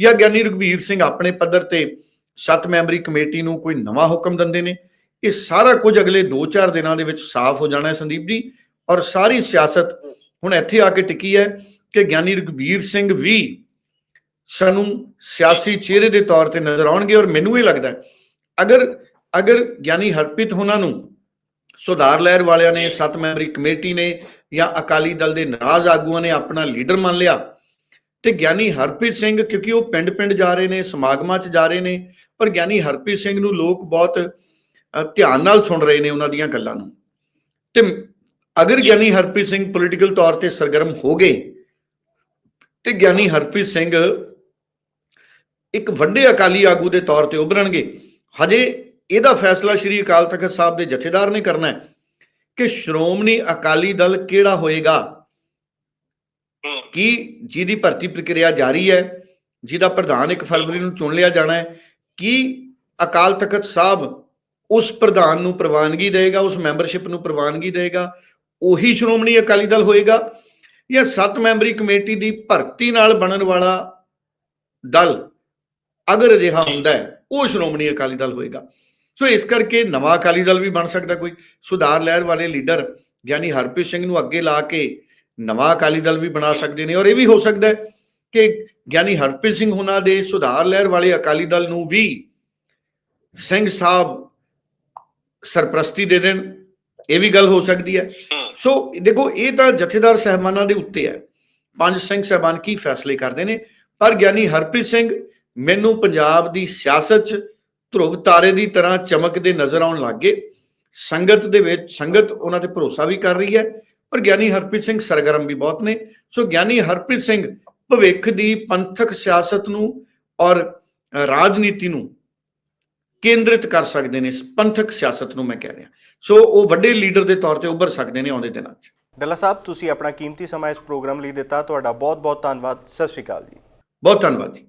ਜਾਂ ਗਿਆਨੀ ਰਘਬੀਰ ਸਿੰਘ ਆਪਣੇ ਪੱਧਰ ਤੇ ਸੱਤ ਮੈਂਬਰੀ ਕਮੇਟੀ ਨੂੰ ਕੋਈ ਨਵਾਂ ਹੁਕਮ ਦਿੰਦੇ ਨੇ। ਇਹ ਸਾਰਾ ਕੁਝ ਅਗਲੇ 2-4 ਦਿਨਾਂ ਦੇ ਵਿੱਚ ਸਾਫ਼ ਹੋ ਜਾਣਾ ਹੈ ਸੰਦੀਪ ਜੀ। ਔਰ ਸਾਰੀ ਸਿਆਸਤ ਹੁਣ ਇੱਥੇ ਆ ਕੇ ਟਿਕੀ ਹੈ ਕਿ ਗਿਆਨੀ ਰਘਬੀਰ ਸਿੰਘ ਵੀ ਸਾਨੂੰ ਸਿਆਸੀ ਚਿਹਰੇ ਦੇ ਤੌਰ ਤੇ ਨਜ਼ਰ ਆਉਣਗੇ ਔਰ ਮੈਨੂੰ ਇਹ ਲੱਗਦਾ ਹੈ, ਅਗਰ ਅਗਰ ਗਿਆਨੀ ਹਰਪ੍ਰੀਤ ਉਹਨਾਂ ਨੂੰ ਸੁਧਾਰ ਲਹਿਰ ਵਾਲਿਆਂ ਨੇ, ਸੱਤ ਮੈਂਬਰੀ ਕਮੇਟੀ ਨੇ ਜਾਂ ਅਕਾਲੀ ਦਲ ਦੇ ਨਾਰਾਜ਼ ਆਗੂਆਂ ਨੇ ਆਪਣਾ ਲੀਡਰ ਮੰਨ ਲਿਆ, ਤੇ ਗਿਆਨੀ ਹਰਪ੍ਰੀਤ ਸਿੰਘ ਕਿਉਂਕਿ ਉਹ ਪਿੰਡ-ਪਿੰਡ ਜਾ ਰਹੇ ਨੇ, ਸਮਾਗਮਾਂ 'ਚ ਜਾ ਰਹੇ ਨੇ, ਪਰ ਗਿਆਨੀ ਹਰਪ੍ਰੀਤ ਸਿੰਘ ਨੂੰ ਲੋਕ ਬਹੁਤ ਧਿਆਨ ਨਾਲ ਸੁਣ ਰਹੇ ਨੇ ਉਹਨਾਂ ਦੀਆਂ ਗੱਲਾਂ ਨੂੰ। ਤੇ ਅਗਰ ਗਿਆਨੀ ਹਰਪ੍ਰੀਤ ਸਿੰਘ ਪੋਲੀਟੀਕਲ ਤੌਰ ਤੇ ਸਰਗਰਮ ਹੋ ਗਏ ਤੇ ਗਿਆਨੀ ਹਰਪ੍ਰੀਤ ਸਿੰਘ ਇੱਕ ਵੱਡੇ ਅਕਾਲੀ ਆਗੂ ਦੇ ਤੌਰ ਤੇ ਉਭਰਨਗੇ ਹਜੇ ਇਹਦਾ ਫੈਸਲਾ ਸ਼੍ਰੀ ਅਕਾਲ ਤਖਤ ਸਾਹਿਬ ਦੇ ਜਥੇਦਾਰ ਨੇ ਕਰਨਾ ਹੈ ਕਿ ਸ਼੍ਰੋਮਣੀ ਅਕਾਲੀ ਦਲ ਕਿਹੜਾ ਹੋਏਗਾ? ਕੀ ਜਿਹਦੀ ਭਰਤੀ ਪ੍ਰਕਿਰਿਆ ਜਾਰੀ ਹੈ ਜਿਹਦਾ ਪ੍ਰਧਾਨ 1 ਫਰਵਰੀ ਨੂੰ ਚੁਣ ਲਿਆ ਜਾਣਾ ਹੈ ਕੀ ਅਕਾਲ ਤਖਤ ਸਾਹਿਬ ਉਸ ਪ੍ਰਧਾਨ ਨੂੰ ਪ੍ਰਵਾਨਗੀ ਦੇਗਾ, ਉਸ ਮੈਂਬਰਸ਼ਿਪ ਨੂੰ ਪ੍ਰਵਾਨਗੀ ਦੇਗਾ, ਉਹੀ ਸ਼੍ਰੋਮਣੀ ਅਕਾਲੀ ਦਲ ਹੋਏਗਾ ਜਾਂ ਸੱਤ ਮੈਂਬਰੀ ਕਮੇਟੀ ਦੀ ਭਰਤੀ ਨਾਲ ਬਣਨ ਵਾਲਾ ਦਲ ਅਗਰ ਅਜਿਹਾ ਹੁੰਦਾ ਉਹ ਸ਼੍ਰੋਮਣੀ ਅਕਾਲੀ ਦਲ ਹੋਏਗਾ। ਸੋ ਇਸ ਕਰਕੇ ਨਵਾਂ ਅਕਾਲੀ ਦਲ ਵੀ ਬਣ ਸਕਦਾ ਕੋਈ। ਸੁਧਾਰ ਲਹਿਰ ਵਾਲੇ ਲੀਡਰ ਯਾਨੀ ਹਰਪ੍ਰੀਤ ਸਿੰਘ ਨੂੰ ਅੱਗੇ ਲਾ ਕੇ ਨਵਾਂ ਅਕਾਲੀ ਦਲ ਵੀ ਬਣਾ ਸਕਦੇ ਨੇ ਔਰ ਇਹ ਵੀ ਹੋ ਸਕਦਾ ਹੈ ਕਿ ਗਿਆਨੀ ਹਰਪ੍ਰੀਤ ਸਿੰਘ ਹੁਣਾਂ ਦੇ ਸੁਧਾਰ ਲਹਿਰ ਵਾਲੇ ਅਕਾਲੀ ਦਲ ਨੂੰ ਵੀ ਸਿੰਘ ਸਾਹਿਬ ਸਰਪ੍ਰਸਤੀ ਦੇ ਦੇਣ ਇਹ ਵੀ ਗੱਲ ਹੋ ਸਕਦੀ ਹੈ। ਸੋ ਦੇਖੋ ਇਹ ਤਾਂ ਜਥੇਦਾਰ ਸਹਿਬਾਨਾਂ ਦੇ ਉੱਤੇ ਹੈ। ਪੰਜ ਸਿੰਘ ਸਹਿਬਾਨ ਕੀ ਫੈਸਲੇ ਕਰਦੇ ਨੇ? ਪਰ ਗਿਆਨੀ ਹਰਪ੍ਰੀਤ ਸਿੰਘ ਮੈਨੂੰ ਪੰਜਾਬ ਦੀ ਸਿਆਸਤ 'ਚ ਧਰੁਵ ਤਾਰੇ ਦੀ ਤਰ੍ਹਾਂ ਚਮਕਦੇ ਨਜ਼ਰ ਆਉਣ ਲੱਗੇ ਸੰਗਤ ਦੇ ਵਿੱਚ ਸੰਗਤ ਉਹਨਾਂ ਤੇ ਭਰੋਸਾ ਵੀ ਕਰ ਰਹੀ ਹੈ। ਪਰ ਗਿਆਨੀ ਹਰਪ੍ਰੀਤ ਸਿੰਘ ਸਰਗਰਮ ਵੀ ਬਹੁਤ ਨੇ। ਸੋ ਗਿਆਨੀ ਹਰਪ੍ਰੀਤ ਸਿੰਘ ਭਵਿੱਖ ਦੀ ਪੰਥਕ ਸਿਆਸਤ ਨੂੰ ਔਰ ਰਾਜਨੀਤੀ ਨੂੰ ਕੇਂਦਰਿਤ ਕਰ ਸਕਦੇ ਨੇ ਪੰਥਕ ਸਿਆਸਤ ਨੂੰ ਮੈਂ ਕਹਿ ਰਿਹਾ। ਸੋ ਉਹ ਵੱਡੇ ਲੀਡਰ ਦੇ ਤੌਰ ਤੇ ਉੱਭਰ ਸਕਦੇ ਨੇ ਆਉਂਦੇ ਦਿਨਾਂ 'ਚ। ਡੱਲਾ ਸਾਹਿਬ ਤੁਸੀਂ ਆਪਣਾ ਕੀਮਤੀ ਸਮਾਂ ਇਸ ਪ੍ਰੋਗਰਾਮ ਲਈ ਦਿੱਤਾ ਤੁਹਾਡਾ ਬਹੁਤ-ਬਹੁਤ ਧੰਨਵਾਦ। ਸਤਿ ਸ਼੍ਰੀ ਅਕਾਲ ਜੀ। ਬਹੁਤ ਧੰਨਵਾਦ ਜੀ।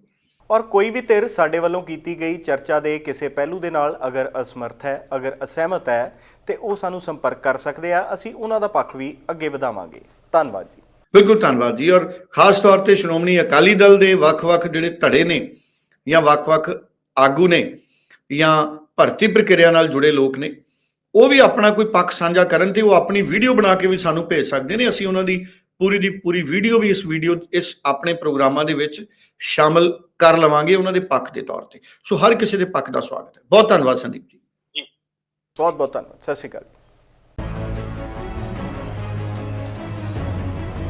ਔਰ ਕੋਈ ਵੀ ਧਿਰ ਸਾਡੇ ਵੱਲੋਂ ਕੀਤੀ ਗਈ ਚਰਚਾ ਦੇ ਕਿਸੇ ਪਹਿਲੂ ਦੇ ਨਾਲ ਅਗਰ ਅਸਮਰਥ ਹੈ ਅਗਰ ਅਸਹਿਮਤ ਹੈ ਤੇ ਉਹ ਸਾਨੂੰ ਸੰਪਰਕ ਕਰ ਸਕਦੇ ਆ। ਅਸੀਂ ਉਹਨਾਂ ਦਾ ਪੱਖ ਵੀ ਅੱਗੇ ਵਧਾਵਾਂਗੇ। ਧੰਨਵਾਦ ਜੀ। ਬਿਲਕੁਲ ਧੰਨਵਾਦ ਜੀ। ਔਰ ਖਾਸ ਤੌਰ ਤੇ ਸ਼੍ਰੋਮਣੀ ਅਕਾਲੀ ਦਲ ਦੇ ਵੱਖ-ਵੱਖ ਜਿਹੜੇ ਧੜੇ ਨੇ ਜਾਂ ਵੱਖ-ਵੱਖ ਆਗੂ ਨੇ ਜਾਂ ਭਰਤੀ ਪ੍ਰਕਿਰਿਆ ਨਾਲ ਜੁੜੇ ਲੋਕ ਨੇ, ਉਹ ਵੀ ਆਪਣਾ ਕੋਈ ਪੱਖ ਸਾਂਝਾ ਕਰਨ ਤੇ ਉਹ ਆਪਣੀ ਵੀਡੀਓ ਬਣਾ ਕੇ ਵੀ ਸਾਨੂੰ ਭੇਜ ਸਕਦੇ ਨੇ। ਅਸੀਂ ਉਹਨਾਂ ਦੀ ਪੂਰੀ ਦੀ ਪੂਰੀ ਵੀਡੀਓ ਵੀ ਇਸ ਵੀਡੀਓ, ਇਸ ਆਪਣੇ ਪ੍ਰੋਗਰਾਮਾਂ ਦੇ ਵਿੱਚ ਸ਼ਾਮਲ ਕਰ ਲਵਾਂਗੇ ਉਹਨਾਂ ਦੇ ਪੱਖ ਦੇ ਤੌਰ ਤੇ। ਸੋ ਹਰ ਕਿਸੇ ਦੇ ਪੱਖ ਦਾ ਸਵਾਗਤ ਹੈ। ਬਹੁਤ ਧੰਨਵਾਦ ਸੰਦੀਪ ਜੀ। ਬਹੁਤ-ਬਹੁਤ ਧੰਨਵਾਦ। ਸਤਿ ਸ਼੍ਰੀ ਅਕਾਲ ਜੀ।